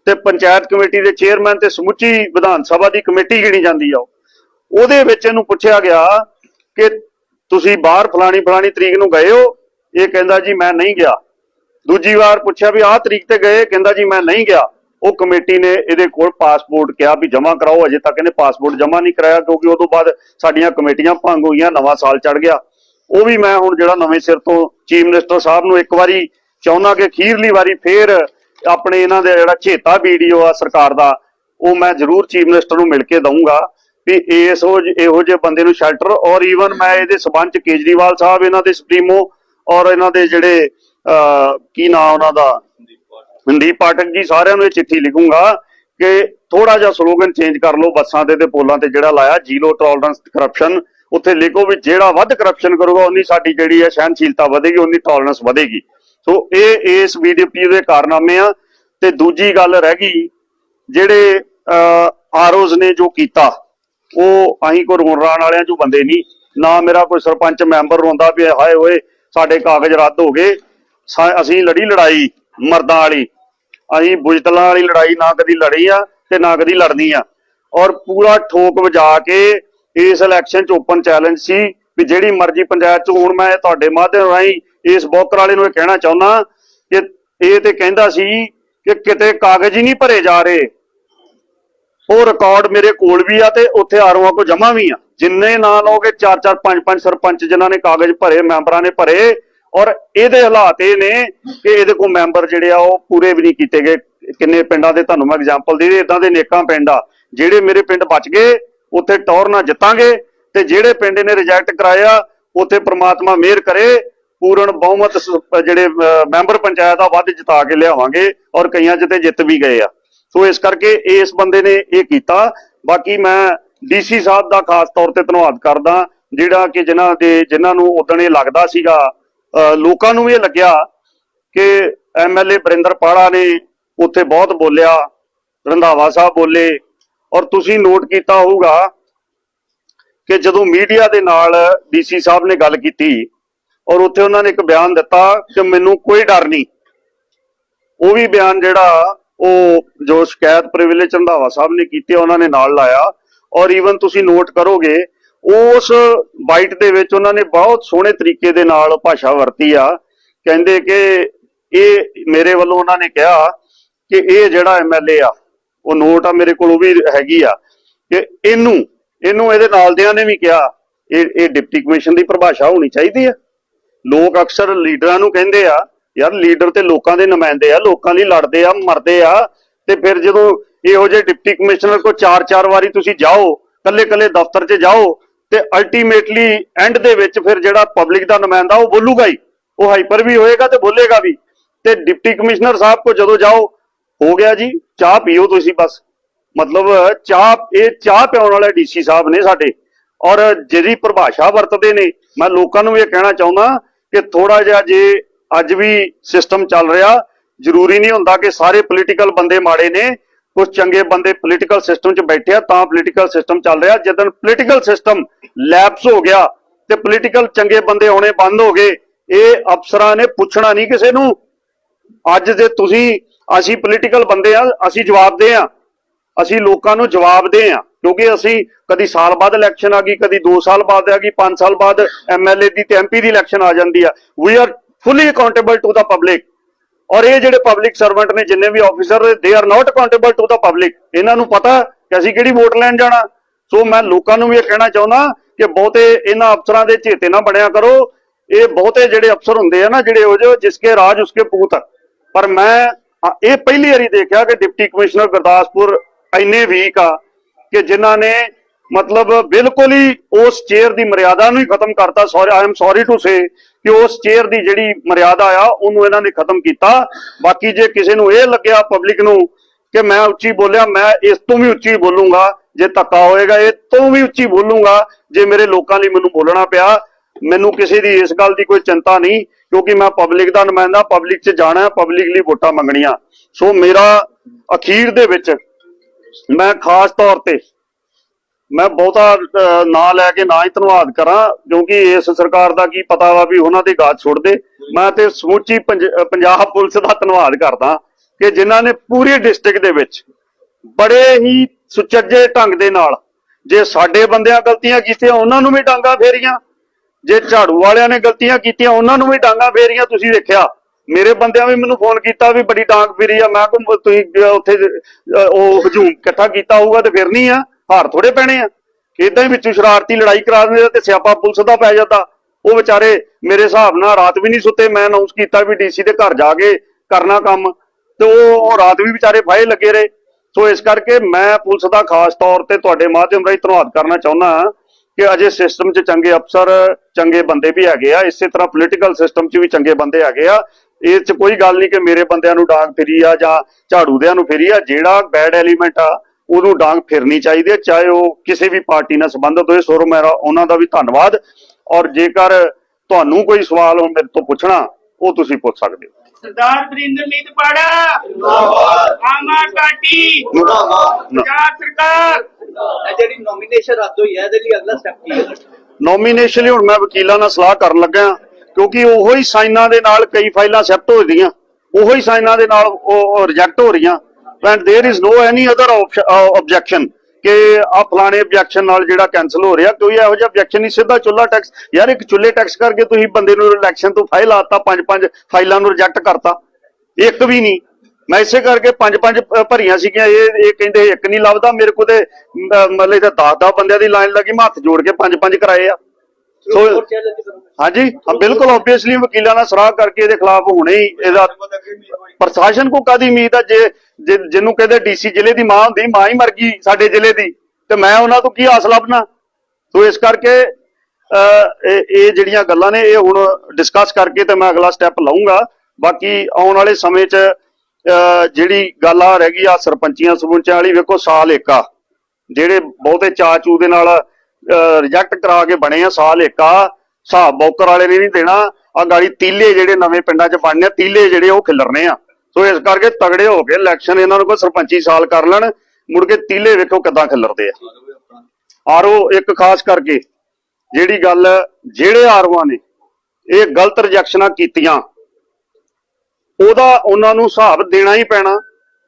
ਤੇ ਪੰਚਾਇਤ ਕਮੇਟੀ ਦੇ ਚੇਅਰਮੈਨ ਤੇ ਸਮੁੱਚੀ ਵਿਧਾਨ ਸਭਾ ਦੀ ਕਮੇਟੀ ਗਿਣੀ ਜਾਂਦੀ ਆ ਉਹਦੇ ਵਿੱਚ ਇਹਨੂੰ ਪੁੱਛਿਆ ਗਿਆ ਕਿ ਤੁਸੀਂ ਬਾਹਰ ਫਲਾਣੀ ਫਲਾਣੀ ਤਰੀਕ ਨੂੰ ਗਏ ਹੋ, ਇਹ ਕਹਿੰਦਾ ਜੀ ਮੈਂ ਨਹੀਂ ਗਿਆ। ਦੂਜੀ ਵਾਰ ਪੁੱਛਿਆ ਵੀ ਆਹ ਤਰੀਕ ਤੇ ਗਏ, ਕਹਿੰਦਾ ਜੀ ਮੈਂ ਨਹੀਂ ਗਿਆ। ਉਹ ਕਮੇਟੀ ਨੇ ਇਹਦੇ ਕੋਲ ਪਾਸਪੋਰਟ ਕਿਹਾ ਵੀ ਜਮ੍ਹਾਂ ਕਰਾਓ, ਅਜੇ ਤੱਕ ਇਹਨੇ ਪਾਸਪੋਰਟ ਜਮ੍ਹਾਂ ਨਹੀਂ ਕਰਾਇਆ, ਕਿਉਂਕਿ ਉਦੋਂ ਬਾਅਦ ਸਾਡੀਆਂ ਕਮੇਟੀਆਂ ਭੰਗ ਹੋਈਆਂ, ਨਵਾਂ ਸਾਲ ਚੜ ਗਿਆ। ਉਹ ਵੀ ਮੈਂ ਹੁਣ ਜਿਹੜਾ ਨਵੇਂ ਸਿਰ ਤੋਂ ਚੀਫ ਮਿਨਿਸਟਰ ਸਾਹਿਬ ਨੂੰ ਇੱਕ ਵਾਰੀ ਚਾਹੁੰਦਾ ਕਿ ਅਖੀਰਲੀ ਵਾਰੀ ਫੇਰ ਆਪਣੇ ਇਹਨਾਂ ਦੇ ਜਿਹੜਾ ਝੇਤਾ ਵੀਡੀਓ ਆ ਸਰਕਾਰ ਦਾ, ਉਹ ਮੈਂ ਜ਼ਰੂਰ ਚੀਫ ਮਿਨਿਸਟਰ ਨੂੰ ਮਿਲ ਕੇ ਦਊਂਗਾ। ਵੀ ਇਸ ਇਹੋ ਜਿਹੇ ਬੰਦੇ ਨੂੰ ਸ਼ੈਲਟਰ ਔਰ ਈਵਨ ਮੈਂ ਇਹਦੇ ਸਬੰਧ ਚ ਕੇਜਰੀਵਾਲ ਸਾਹਿਬ, ਇਹਨਾਂ ਦੇ ਸੁਪਰੀਮੋ ਔਰ ਇਹਨਾਂ ਦੇ ਜਿਹੜੇ ਕੀ ਨਾਮ ਉਹਨਾਂ ਦਾ? ਮਨਦੀਪ ਪਾਠਕ ਜੀ, ਸਾਰਿਆਂ ਨੂੰ ਇਹ ਚਿੱਠੀ ਲਿਖੂੰਗਾ ਕਿ ਥੋੜਾ ਜਿਹਾ ਸਲੋਗਨ ਚੇਂਜ ਕਰ ਲਓ ਬੱਸਾਂ ਤੇ ਤੇ ਪੋਲਾਂ ਤੇ ਜਿਹੜਾ ਲਾਇਆ ਜ਼ੀਰੋ ਟੋਲਰੈਂਸ ਕਰਪਸ਼ਨ ਉੱਥੇ ਲਿਖੋ ਵੀ ਜਿਹੜਾ ਵੱਧ ਕਰਪਸ਼ਨ ਕਰੂਗਾ, ਉਨੀ ਸਾਡੀ ਜਿਹੜੀ ਹੈ ਸਹਿਨਸ਼ੀਲਤਾ ਵਧੇਗੀ, ਉਨੀ ਟੋਲਰੈਂਸ ਵਧੇਗੀ। ਸੋ ਇਹ, ਇਸ ਬੀਡੀਪੀ ਦੇ ਕਾਰਨਾਮੇ ਆ। ਤੇ ਦੂਜੀ ਗੱਲ ਰਹਿ ਗਈ, ਜਿਹੜੇ ਆਰਓਜ਼ ਨੇ ਜੋ ਕੀਤਾ ਉਹ ਅਸੀਂ ਕੋਈ ਰੋਣ ਰਾਣ ਵਾਲਿਆਂ ਚੋਂ ਬੰਦੇ ਨਹੀਂ। ਨਾ ਮੇਰਾ ਕੋਈ ਸਰਪੰਚ ਮੈਂਬਰ ਰੋਂਦਾ ਵੀ ਹਾਏ ਓਏ, ਸਾਡੇ ਕਾਗਜ਼ ਰੱਦ ਹੋ ਗਏ। ਅਸੀਂ ਲੜੀ ਲੜਾਈ, ਮਰਦਾਂ ਵਾਲੀ। ਅਸੀਂ ਬੁਜਤਲਾਂ ਵਾਲੀ ਲੜਾਈ ਨਾ ਕਦੀ ਲੜੀ ਆ ਤੇ ਨਾ ਕਦੀ ਲੜਨੀ ਆ। ਔਰ ਪੂਰਾ ਠੋਕ ਵਜਾ ਕੇ ਇਸ ਇਲੈਕਸ਼ਨ ਚ ਓਪਨ ਚੈਲੰਜ ਸੀ ਵੀ ਜਿਹੜੀ ਮਰਜ਼ੀ ਪੰਚਾਇਤ ਚ ਹੁਣ ਮੈਂ ਤੁਹਾਡੇ ਮਾਧਿਅਮ ਰਾਹੀਂ ਇਸ ਬੋਕਰ ਵਾਲੇ ਨੂੰ ਇਹ ਕਹਿਣਾ ਚਾਹੁੰਦਾ ਕਿ ਇਹ ਤੇ ਕਹਿੰਦਾ ਸੀ ਕਿ ਕਿਤੇ ਕਾਗਜ਼ ਹੀ ਨਹੀਂ ਭਰੇ ਜਾ ਰਹੇ। ਉਹ ਰਿਕਾਰਡ ਮੇਰੇ ਕੋਲ ਵੀ ਆ ਤੇ ਉੱਥੇ ਆਰਓਆਂ ਕੋ ਜਮਾ ਵੀ ਆ। ਜਿੰਨੇ ਨਾਂ ਲਓਗੇ 4 4 5 5 ਸਰਪੰਚ ਜਿਨ੍ਹਾਂ ਨੇ ਕਾਗਜ਼ ਭਰੇ, ਮੈਂਬਰਾਂ ਨੇ ਭਰੇ ਔਰ ਇਹਦੇ ਹਾਲਾਤ ਇਹ ਨੇ ਕਿ ਇਹਦੇ ਕੋਲ ਮੈਂਬਰ ਜਿਹੜੇ ਆ, ਉਹ ਪੂਰੇ ਵੀ ਨਹੀਂ ਕੀਤੇ ਗਏ। ਕਿੰਨੇ ਪਿੰਡਾਂ ਦੇ ਤੁਹਾਨੂੰ ਮੈਂ ਐਗਜ਼ਾਮਪਲ ਦੇ ਦੇ ਇਦਾਂ ਦੇ ਨੇਕਾਂ ਪਿੰਡ ਆ। ਜਿਹੜੇ ਮੇਰੇ ਪਿੰਡ ਬਚ ਗਏ, ਉੱਥੇ ਟੌਰ ਨਾਲ ਜਿੱਤਾਂਗੇ ਤੇ ਜਿਹੜੇ ਪਿੰਡ ਨੇ ਰਿਜੈਕਟ ਕਰਾਇਆ, ਉੱਥੇ ਪ੍ਰਮਾਤਮਾ ਮਿਹਰ ਕਰੇ, ਪੂਰਨ ਬਹੁਮਤ ਜਿਹੜੇ ਮੈਂਬਰ ਪੰਚਾਇਤ ਆ, ਵੱਧ ਜਿਤਾ ਕੇ ਲਿਆਵਾਂਗੇ ਔਰ ਕਈਆਂ 'ਚ ਤੇ ਜਿੱਤ ਵੀ ਗਏ ਆ। ਸੋ ਇਸ ਕਰਕੇ ਇਸ ਬੰਦੇ ਨੇ ਇਹ ਕੀਤਾ। ਬਾਕੀ ਮੈਂ ਡੀਸੀ ਸਾਹਿਬ ਦਾ ਖਾਸ ਤੌਰ ਤੇ ਧੰਨਵਾਦ ਕਰਦਾ, ਜਿਹੜਾ ਕਿ ਜਿਨ੍ਹਾਂ ਦੇ ਜਿਨ੍ਹਾਂ ਨੂੰ ਉਦਣ ਇਹ ਲੱਗਦਾ ਸੀਗਾ ਲੋਕਾਂ ਨੂੰ ਇਹ ਲੱਗਿਆ ਕਿ ਐਮਐਲਏ ਬਰਿੰਦਰ ਪਾੜਾ ਨੇ ਉੱਥੇ ਬਹੁਤ ਬੋਲਿਆ, ਰੰਧਾਵਾ ਸਾਹਿਬ ਬੋਲੇ। ਔਰ ਤੁਸੀਂ ਨੋਟ ਕੀਤਾ ਹੋਊਗਾ ਕਿ ਜਦੋਂ ਮੀਡੀਆ ਦੇ ਨਾਲ ਡੀਸੀ ਸਾਹਿਬ ਨੇ ਗੱਲ ਕੀਤੀ ਔਰ ਉੱਥੇ ਉਹਨਾਂ ਨੇ ਇੱਕ ਬਿਆਨ ਦਿੱਤਾ ਕਿ ਮੈਨੂੰ ਕੋਈ ਡਰ ਨਹੀਂ। ਉਹ ਵੀ ਬਿਆਨ ਜਿਹੜਾ ਉਹ ਜੋ ਸ਼ਿਕਾਇਤ ਪ੍ਰਿਵਿਲੇਜ ਰੰਧਾਵਾ ਸਾਹਿਬ ਨੇ ਕੀਤੀ ਉਹਨਾਂ ਨੇ ਨਾਲ ਲਾਇਆ। ਔਰ ਈਵਨ ਤੁਸੀਂ ਨੋਟ ਕਰੋਗੇ, ਉਸ ਬਾਈਟ ਦੇ ਵਿੱਚ ਉਹਨਾਂ ਨੇ ਬਹੁਤ ਸੋਹਣੇ ਤਰੀਕੇ ਦੇ ਨਾਲ ਭਾਸ਼ਾ ਵਰਤੀ ਆ। ਕਹਿੰਦੇ ਕਿ ਇਹ ਮੇਰੇ ਵੱਲੋਂ ਉਹਨਾਂ ਨੇ ਕਿਹਾ ਕਿ ਇਹ ਜਿਹੜਾ ਐਮਐਲਏ ਆ, ਉਹ ਨੋਟ ਆ ਮੇਰੇ ਕੋਲ, ਉਹ ਵੀ ਹੈਗੀ ਆ। ਕਿ ਇਹਨੂੰ ਇਹਨੂੰ ਇਹਦੇ ਨਾਲ ਦਿਆਂ ਨੇ ਵੀ ਕਿਹਾ, ਇਹ ਇਹ ਡਿਪਟੀ ਕਮਿਸ਼ਨ ਦੀ ਪਰਿਭਾਸ਼ਾ ਹੋਣੀ ਚਾਹੀਦੀ ਆ। ਲੋਕ ਅਕਸਰ ਲੀਡਰਾਂ ਨੂੰ ਕਹਿੰਦੇ ਆ ਯਾਰ ਲੀਡਰ ਤੇ ਲੋਕਾਂ ਦੇ ਨੁਮਾਇੰਦੇ ਆ, ਲੋਕਾਂ ਲਈ ਲੜਦੇ ਆ, ਮਰਦੇ ਆ, ਤੇ ਫਿਰ ਜਦੋਂ ਇਹੋ ਜਿਹੇ ਡਿਪਟੀ ਕਮਿਸ਼ਨਰ ਕੋ ਚਾਰ ਚਾਰ ਵਾਰੀ ਤੁਸੀਂ ਜਾਓ ਕੱਲੇ ਕੱਲੇ ਦਫ਼ਤਰ 'ਚ ਜਾਓ, ਤੇ ਅਲਟੀਮੇਟਲੀ ਐਂਡ ਦੇ ਵਿੱਚ ਫਿਰ ਜਿਹੜਾ ਪਬਲਿਕ ਦਾ ਨੁਮਾਇੰਦਾ ਉਹ ਬੋਲੂਗਾ ਹੀ, ਉਹ ਹਾਈਪਰ ਵੀ ਹੋਏਗਾ ਤੇ ਬੋਲੇਗਾ ਵੀ। ਤੇ ਡਿਪਟੀ ਕਮਿਸ਼ਨਰ ਸਾਹਿਬ ਕੋ ਜਦੋਂ ਜਾਓ, ਹੋ ਗਿਆ ਜੀ, ਚਾਹ ਪੀਓ ਤੁਸੀਂ ਬਸ। ਮਤਲਬ ਚਾਹ, ਇਹ ਚਾਹ ਪਿਆਉਣ ਵਾਲੇ ਡੀਸੀ ਸਾਹਿਬ ਨੇ ਸਾਡੇ, ਔਰ ਜਿਹਦੀ ਪਰਿਭਾਸ਼ਾ ਵਰਤਦੇ ਨੇ, ਮੈਂ ਲੋਕਾਂ ਨੂੰ ਇਹ ਕਹਿਣਾ ਚਾਹੁੰਦਾ ਕਿ ਥੋੜਾ ਜਿਹਾ ਜੇ ਅੱਜ ਵੀ ਸਿਸਟਮ ਚੱਲ ਰਿਹਾ। ਜ਼ਰੂਰੀ ਨਹੀਂ ਹੁੰਦਾ ਕਿ ਸਾਰੇ ਪੋਲੀਟੀਕਲ ਬੰਦੇ ਮਾੜੇ ਨੇ ਕੁਝ ਚੰਗੇ ਬੰਦੇ ਪੋਲੀਟੀਕਲ ਸਿਸਟਮ 'ਚ ਬੈਠੇ ਆ, ਤਾਂ ਪੋਲੀਟੀਕਲ ਸਿਸਟਮ ਚੱਲ ਰਿਹਾ। ਜਦੋਂ ਪੋਲੀਟੀਕਲ ਸਿਸਟਮ ਲੈਪਸ ਹੋ ਗਿਆ ਤੇ ਪੋਲੀਟੀਕਲ ਚੰਗੇ ਬੰਦੇ ਆਉਣੇ ਬੰਦ ਹੋ ਗਏ, ਇਹ ਅਫਸਰਾਂ ਨੇ ਪੁੱਛਣਾ ਨਹੀਂ ਕਿਸੇ ਨੂੰ। ਅੱਜ ਜੇ ਤੁਸੀਂ, ਅਸੀਂ ਪੋਲੀਟੀਕਲ ਬੰਦੇ ਆ, ਅਸੀਂ ਜਵਾਬ ਦੇ ਆ। ਅਸੀਂ ਲੋਕਾਂ ਨੂੰ ਜਵਾਬ ਦੇ ਆ, ਕਿਉਂਕਿ ਅਸੀਂ ਕਦੀ ਸਾਲ ਬਾਅਦ ਇਲੈਕਸ਼ਨ ਆ ਗਈ, ਕਦੀ 2 ਸਾਲ ਬਾਅਦ ਆ ਗਈ 5 ਸਾਲ ਬਾਅਦ ਐਮਐਲਏ ਦੀ ਤੇ ਐਮਪੀ ਦੀ ਇਲੈਕਸ਼ਨ ਆ ਜਾਂਦੀ ਆ। We are fully accountable to the public ਔਰ ਇਹ ਜਿਹੜੇ ਪਬਲਿਕ ਸਰਵੈਂਟ ਨੇ, ਜਿੰਨੇ ਵੀ officer they are not accountable to the public ਇਹਨਾਂ ਨੂੰ ਪਤਾ ਕਿ ਅਸੀਂ ਕਿਹੜੀ ਵੋਟ ਲੈਣ ਜਾਣਾ। ਸੋ ਮੈਂ ਲੋਕਾਂ ਨੂੰ ਵੀ ਇਹ ਕਹਿਣਾ ਚਾਹੁੰਦਾ ਕਿ ਬਹੁਤੇ ਇਹਨਾਂ ਅਫਸਰਾਂ ਦੇ ਚੇਤੇ ਨਾ ਬਣਿਆ ਕਰੋ। ਇਹ ਬਹੁਤੇ ਜਿਹੜੇ ਅਫਸਰ ਹੁੰਦੇ ਆ ਨਾ, ਜਿਹੜੇ ਉਹ ਜੋ ਜਿਸਕੇ ਰਾਜ, ਉਸਕੇ ਪੂਤ। ਪਰ ਮੈਂ ਇਹ ਪਹਿਲੀ ਵਾਰੀ ਦੇਖਿਆ ਕਿ ਡਿਪਟੀ ਕਮਿਸ਼ਨਰ ਗੁਰਦਾਸਪੁਰ ਇੰਨੇ ਵੀਕ ਆ ਕਿ ਜਿਨ੍ਹਾਂ ਨੇ ਮਤਲਬ ਬਿਲਕੁਲ ਹੀ ਉਸ ਚੇਅਰ ਦੀ ਮਰਿਆਦਾ ਨੂੰ ਹੀ ਖਤਮ ਕਰਤਾ। Sorry I am sorry to say ਕਿ ਉਸ ਚੇਅਰ ਦੀ ਜਿਹੜੀ ਮਰਿਆਦਾ ਆ, ਉਹਨੂੰ ਇਹਨਾਂ ਨੇ ਖਤਮ ਕੀਤਾ। ਬਾਕੀ ਜੇ ਕਿਸੇ ਨੂੰ ਇਹ ਲੱਗਿਆ ਪਬਲਿਕ ਨੂੰ ਕਿ ਮੈਂ ਉੱਚੀ ਬੋਲਿਆ, ਮੈਂ ਇਸ ਤੋਂ ਵੀ ਉੱਚੀ ਬੋਲੂੰਗਾ, ਜੇ ਧੱਕਾ ਹੋਏਗਾ, ਇਹ ਤੋਂ ਵੀ ਉੱਚੀ ਬੋਲੂੰਗਾ, ਜੇ ਮੇਰੇ ਲੋਕਾਂ ਲਈ ਮੈਨੂੰ ਬੋਲਣਾ ਪਿਆ, ਮੈਨੂੰ ਕਿਸੇ ਦੀ ਇਸ ਗੱਲ ਦੀ ਕੋਈ ਚਿੰਤਾ ਨਹੀਂ, ਕਿਉਂਕਿ ਮੈਂ ਪਬਲਿਕ ਦਾ ਨੁਮਾਇੰਦਾ ਪਬਲਿਕ 'ਚ ਜਾਣਾ ਪਬਲਿਕ ਲਈ ਵੋਟਾਂ ਮੰਗਣੀਆਂ। ਸੋ ਮੇਰਾ ਅਖੀਰ ਦੇ ਵਿੱਚ ਮੈਂ ਖਾਸ ਤੌਰ ਤੇ ਮੈਂ ਬਹੁਤਾ ਅਹ, ਨਾਂ ਲੈ ਕੇ ਨਾ ਹੀ ਧੰਨਵਾਦ ਕਰਾਂ ਕਿਉਂਕਿ ਇਸ ਸਰਕਾਰ ਦਾ ਕੀ ਪਤਾ ਵਾ ਵੀ ਉਹਨਾਂ ਦੇ ਗਾਤ ਛੁੱਟ ਦੇ। ਮੈਂ ਤੇ ਸਮੁੱਚੀ ਪੰਜਾਬ ਪੁਲਿਸ ਦਾ ਧੰਨਵਾਦ ਕਰਦਾ ਕਿ ਜਿਨ੍ਹਾਂ ਨੇ ਪੂਰੀ ਡਿਸਟ੍ਰਿਕਟ ਦੇ ਵਿੱਚ ਬੜੇ ਹੀ ਸੁਚੱਜੇ ਢੰਗ ਦੇ ਨਾਲ ਜੇ ਸਾਡੇ ਬੰਦਿਆਂ ਗਲਤੀਆਂ ਕੀਤੀਆਂ ਉਹਨਾਂ ਨੂੰ ਵੀ ਡਾਂਗਾ ਫੇਰੀਆਂ। ਜੇ ਝਾੜੂ ਵਾਲਿਆਂ ਨੇ ਗਲਤੀਆਂ ਕੀਤੀਆਂ ਉਹਨਾਂ ਨੂੰ ਵੀ ਡਾਂਗਾ ਫੇਰੀਆਂ ਤੁਸੀਂ ਵੇਖਿਆ। ਮੇਰੇ ਬੰਦਿਆਂ ਵੀ ਮੈਨੂੰ ਫੋਨ ਕੀਤਾ ਵੀ ਬੜੀ ਡਾਂਗ ਫੇਰੀ ਆ ਮੈਂ ਕਿਹਾ ਤੁਸੀਂ ਉੱਥੇ ਉਹ ਹਜੂਮ ਇਕੱਠਾ ਕੀਤਾ ਹੋਊਗਾ ਤੇ ਫਿਰਨੀ ਆ। ਹਾਰ ਥੋੜੇ ਪੈਣੇ ਆ। ਇਦਾਂ ਹੀ ਵਿੱਚੋਂ ਸ਼ਰਾਰਤੀ ਲੜਾਈ ਕਰਾ ਦਿੰਦੇ ਤੇ ਸਿਆਪਾ ਪੁਲਿਸ ਦਾ ਪੈ ਜਾਂਦਾ। ਉਹ ਵਿਚਾਰੇ ਮੇਰੇ ਹਿਸਾਬ ਨਾਲ ਰਾਤ ਵੀ ਨਹੀਂ ਸੁੱਤੇ, ਮੈਂ ਅਨਾਉਂਸ ਕੀਤਾ ਵੀ ਡੀਸੀ ਦੇ ਘਰ ਜਾ ਕੇ ਕਰਨਾ ਕੰਮ। ਤੇ ਉਹ ਰਾਤ ਵੀ ਵਿਚਾਰੇ ਫਾਇ ਲੱਗੇ ਰਹੇ। ਸੋ ਇਸ ਕਰਕੇ ਮੈਂ ਪੁਲਿਸ ਦਾ ਖਾਸ ਤੌਰ ਤੇ ਤੁਹਾਡੇ ਮਾਧਿਅਮ ਰਾਹੀਂ ਧੰਨਵਾਦ ਕਰਨਾ ਚਾਹੁੰਦਾ ਕਿ ਅਜੇ ਸਿਸਟਮ 'ਚ ਚੰਗੇ ਅਫਸਰ, ਚੰਗੇ ਬੰਦੇ ਵੀ ਹੈਗੇ ਆ। ਇਸੇ ਤਰ੍ਹਾਂ ਪੋਲੀਟੀਕਲ ਸਿਸਟਮ 'ਚ ਵੀ ਚੰਗੇ ਬੰਦੇ ਹੈਗੇ ਆ। ਇਹ 'ਚ ਕੋਈ ਗੱਲ ਨਹੀਂ ਕਿ ਮੇਰੇ ਬੰਦਿਆਂ ਨੂੰ ਡਾਂਗ ਫਿਰੀ ਆ ਜਾਂ ਝਾੜੂ ਦਿਆਂ ਨੂੰ ਫਿਰੀ ਆ। ਜਿਹੜਾ ਬੈਡ ਐਲੀਮੈਂਟ ਆ ਉਹਨੂੰ ਡਾਂਗ ਫਿਰਨੀ ਚਾਹੀਦੀ ਹੈ ਚਾਹੇ ਉਹ ਕਿਸੇ ਵੀ ਪਾਰਟੀ ਨਾਲ ਸੰਬੰਧਿਤ ਹੋਏ ਸੋ ਮੇਰਾ ਉਹਨਾਂ ਦਾ ਵੀ ਧੰਨਵਾਦ। ਔਰ ਜੇਕਰ ਤੁਹਾਨੂੰ ਕੋਈ ਸਵਾਲ ਹੋ ਮੇਰੇ ਤੋਂ ਪੁੱਛਣਾ ਉਹ ਤੁਸੀਂ ਪੁੱਛ ਸਕਦੇ ਹੋ। ਸਰਦਾਰ ਵਰਿੰਦਰ ਮੀਤ ਪਾੜਾ। ਜਿੰਦਾਬਾਦ ਆਮ ਆਦਮੀ ਪਾਰਟੀ। ਪੰਜਾਬ ਸਰਕਾਰ। ਇਹ ਜਿਹੜੀ ਨੋਮੀਨੇਸ਼ਨ ਰੱਦ ਹੋਈ ਹੈ ਇਹਦੇ ਲਈ ਅਗਲਾ ਸਟੈਪ ਕੀ ਹੈ? ਨੋਮੀਨੇਸ਼ਨ ਲਈ ਹੁਣ ਮੈਂ ਵਕੀਲਾਂ ਨਾਲ ਸਲਾਹ ਕਰਨ ਲੱਗਾ ਕਿਉਂਕਿ ਉਹੋ ਹੀ ਸਾਈਨਾਂ ਦੇ ਨਾਲ ਕਈ ਫਾਈਲਾਂ ਸੈਪਟ ਹੋ ਰਹੀਆਂ ਉਹੋ ਹੀ ਸਾਈਨਾਂ ਦੇ ਨਾਲ ਉਹ ਰਿਜੈਕਟ ਹੋ ਰਹੀਆਂ। and there is no any other objection ਕਿ ਆ ਫਲਾਣੇ ਆਬਜੈਕਸ਼ਨ ਨਾਲ ਜਿਹੜਾ ਕੈਨਸਲ ਹੋ ਰਿਹਾ ਕੋਈ ਇਹੋ ਜਿਹਾ ਆਬਜੈਕਸ਼ਨ ਨਹੀਂ ਸਿੱਧਾ ਚੁੱਲਾ ਟੈਕਸ ਯਾਰ ਇੱਕ ਚੁੱਲੇ ਟੈਕਸ ਕਰਕੇ ਤੁਸੀਂ ਬੰਦੇ ਨੂੰ ਇਲੈਕਸ਼ਨ ਤੋਂ ਫਾਈਲ ਆਤਾ ਪੰਜ ਪੰਜ ਫਾਈਲਾਂ ਨੂੰ ਰਿਜੈਕਟ ਕਰਤਾ ਇੱਕ ਵੀ ਨਹੀਂ ਮੈਂ ਇਸੇ ਕਰਕੇ ਪੰਜ ਪੰਜ ਭ- ਭਰੀਆਂ ਸੀਗੀਆਂ ਇਹ ਇਹ ਕਹਿੰਦੇ ਇੱਕ ਨਹੀਂ ਲੱਭਦਾ ਮੇਰੇ ਕੋਲ ਤੇ ਮ- ਮਤਲਬ ਤੇ 10 10 ਬੰਦਿਆਂ ਦੀ ਲਾਈਨ ਲੱਗੀ ਮੈਂ ਹੱਥ ਜੋੜ ਕੇ ਪੰਜ ਪੰਜ ਕਰਾਏ ਆ ਸੋ ਹਾਂਜੀ ਬਿਲਕੁਲ ਆਬਵੀਅਸਲੀ ਵਕੀਲਾਂ ਨਾਲ ਸਲਾਹ ਕਰਕੇ ਇਹਦੇ ਖਿਲਾਫ ਹੁਣੇ ਹੀ ਇਹਦਾ ਪ੍ਰਸ਼ਾਸਨ ਕੋ ਕਾਦੀ ਉਮੀਦ ਆ? ਜੇ ਜਿਹਨੂੰ ਕਹਿੰਦੇ ਡੀਸੀ ਜ਼ਿਲ੍ਹੇ ਦੀ ਮਾਂ ਹੁੰਦੀ ਮਾਂ ਹੀ ਮਰ ਗਈ ਸਾਡੇ ਜ਼ਿਲ੍ਹੇ ਦੀ ਤੇ ਮੈਂ ਉਹਨਾਂ ਤੋਂ ਕੀ ਆਸ ਲੱਭਣਾ? ਸੋ ਇਸ ਕਰਕੇ ਇਹ ਜਿਹੜੀਆਂ ਗੱਲਾਂ ਨੇ ਇਹ ਹੁਣ ਡਿਸਕਸ ਕਰਕੇ ਤੇ ਮੈਂ ਅਗਲਾ ਸਟੈਪ ਲਵਾਂਗਾ ਬਾਕੀ ਆਉਣ ਵਾਲੇ ਸਮੇਂ 'ਚ ਜਿਹੜੀ ਗੱਲ ਆ ਰਹਿ ਗਈ ਆ ਸਰਪੰਚੀਆਂ ਸਰਪੰਚਾਂ ਵਾਲੀ ਵੇਖੋ ਸਾਲ ਇੱਕ ਆ ਜਿਹੜੇ ਬਹੁਤੇ ਚਾਚੂ ਦੇ ਨਾਲ ਰਿਜੈਕਟ ਕਰਾ ਕੇ ਬਣੇ ਆ, ਸਾਲ ਇੱਕ ਆ। ਹਿਸਾਬ ਬੌਕਰ ਵਾਲੇ ਨੇ ਨਹੀਂ ਦੇਣਾ। ਆ ਗਾੜੀ ਤੀਲੇ ਜਿਹੜੇ ਨਵੇਂ ਪਿੰਡਾਂ 'ਚ ਬਣਨੇ ਆ, ਤੀਲੇ ਜਿਹੜੇ ਉਹ ਖਿਲਰਨੇ ਆ। ਸੋ ਇਸ ਕਰਕੇ ਤਗੜੇ ਹੋ ਕੇ ਇਲੈਕਸ਼ਨ ਇਹਨਾਂ ਨੂੰ ਕੋਈ ਸਰਪੰਚੀ ਸਾਲ ਕਰ ਲੈਣ। ਮੁੜ ਕੇ ਤੀਲੇ ਵੇਖੋ ਕਿੱਦਾਂ ਖਿਲਰਦੇ ਆ। ਆਰਓ, ਇੱਕ ਖਾਸ ਕਰਕੇ ਜਿਹੜੀ ਗੱਲ, ਜਿਹੜੇ ਆਰਓਆਂ ਨੇ ਇਹ ਗਲਤ ਰਿਜੈਕਸ਼ਨਾਂ ਕੀਤੀਆਂ, ਉਹਦਾ ਉਹਨਾਂ ਨੂੰ ਹਿਸਾਬ ਦੇਣਾ ਹੀ ਪੈਣਾ।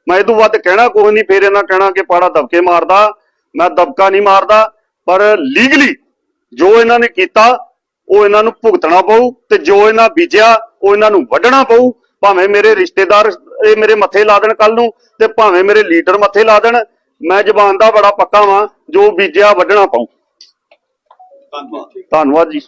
ਮੈਂ ਇਹ ਤੋਂ ਵੱਧ ਕਹਿਣਾ ਕੋਈ ਨਹੀਂ, ਫੇਰ ਇਹਨਾਂ ਕਹਿਣਾ ਕਿ ਪਾੜਾ ਦਬਕੇ ਮਾਰਦਾ। ਮੈਂ ਦਬਕਾ ਨਹੀਂ ਮਾਰਦਾ। ਪਰ ਲੀਗਲੀ ਜੋ ਇਹਨਾਂ ਨੇ ਕੀਤਾ ਉਹ ਇਹਨਾਂ ਨੂੰ ਭੁਗਤਣਾ ਪਊ ਤੇ ਜੋ ਇਹਨਾਂ ਬੀਜਿਆ ਉਹ ਇਹਨਾਂ ਨੂੰ ਵੱਢਣਾ ਪਊ। ਭਾਵੇਂ ਮੇਰੇ ਰਿਸ਼ਤੇਦਾਰ ਇਹ ਮੇਰੇ ਮੱਥੇ ਲਾ ਦੇਣ ਕੱਲ ਨੂੰ ਤੇ ਭਾਵੇਂ ਮੇਰੇ ਲੀਡਰ ਮੱਥੇ ਲਾ ਦੇਣ ਮੈਂ ਜ਼ਬਾਨ ਦਾ ਬੜਾ ਪੱਕਾ ਵਾਂ ਜੋ ਬੀਜਿਆ ਵੱਢਣਾ ਪਾਉ ਧੰਨਵਾਦ। ਧੰਨਵਾਦ ਜੀ।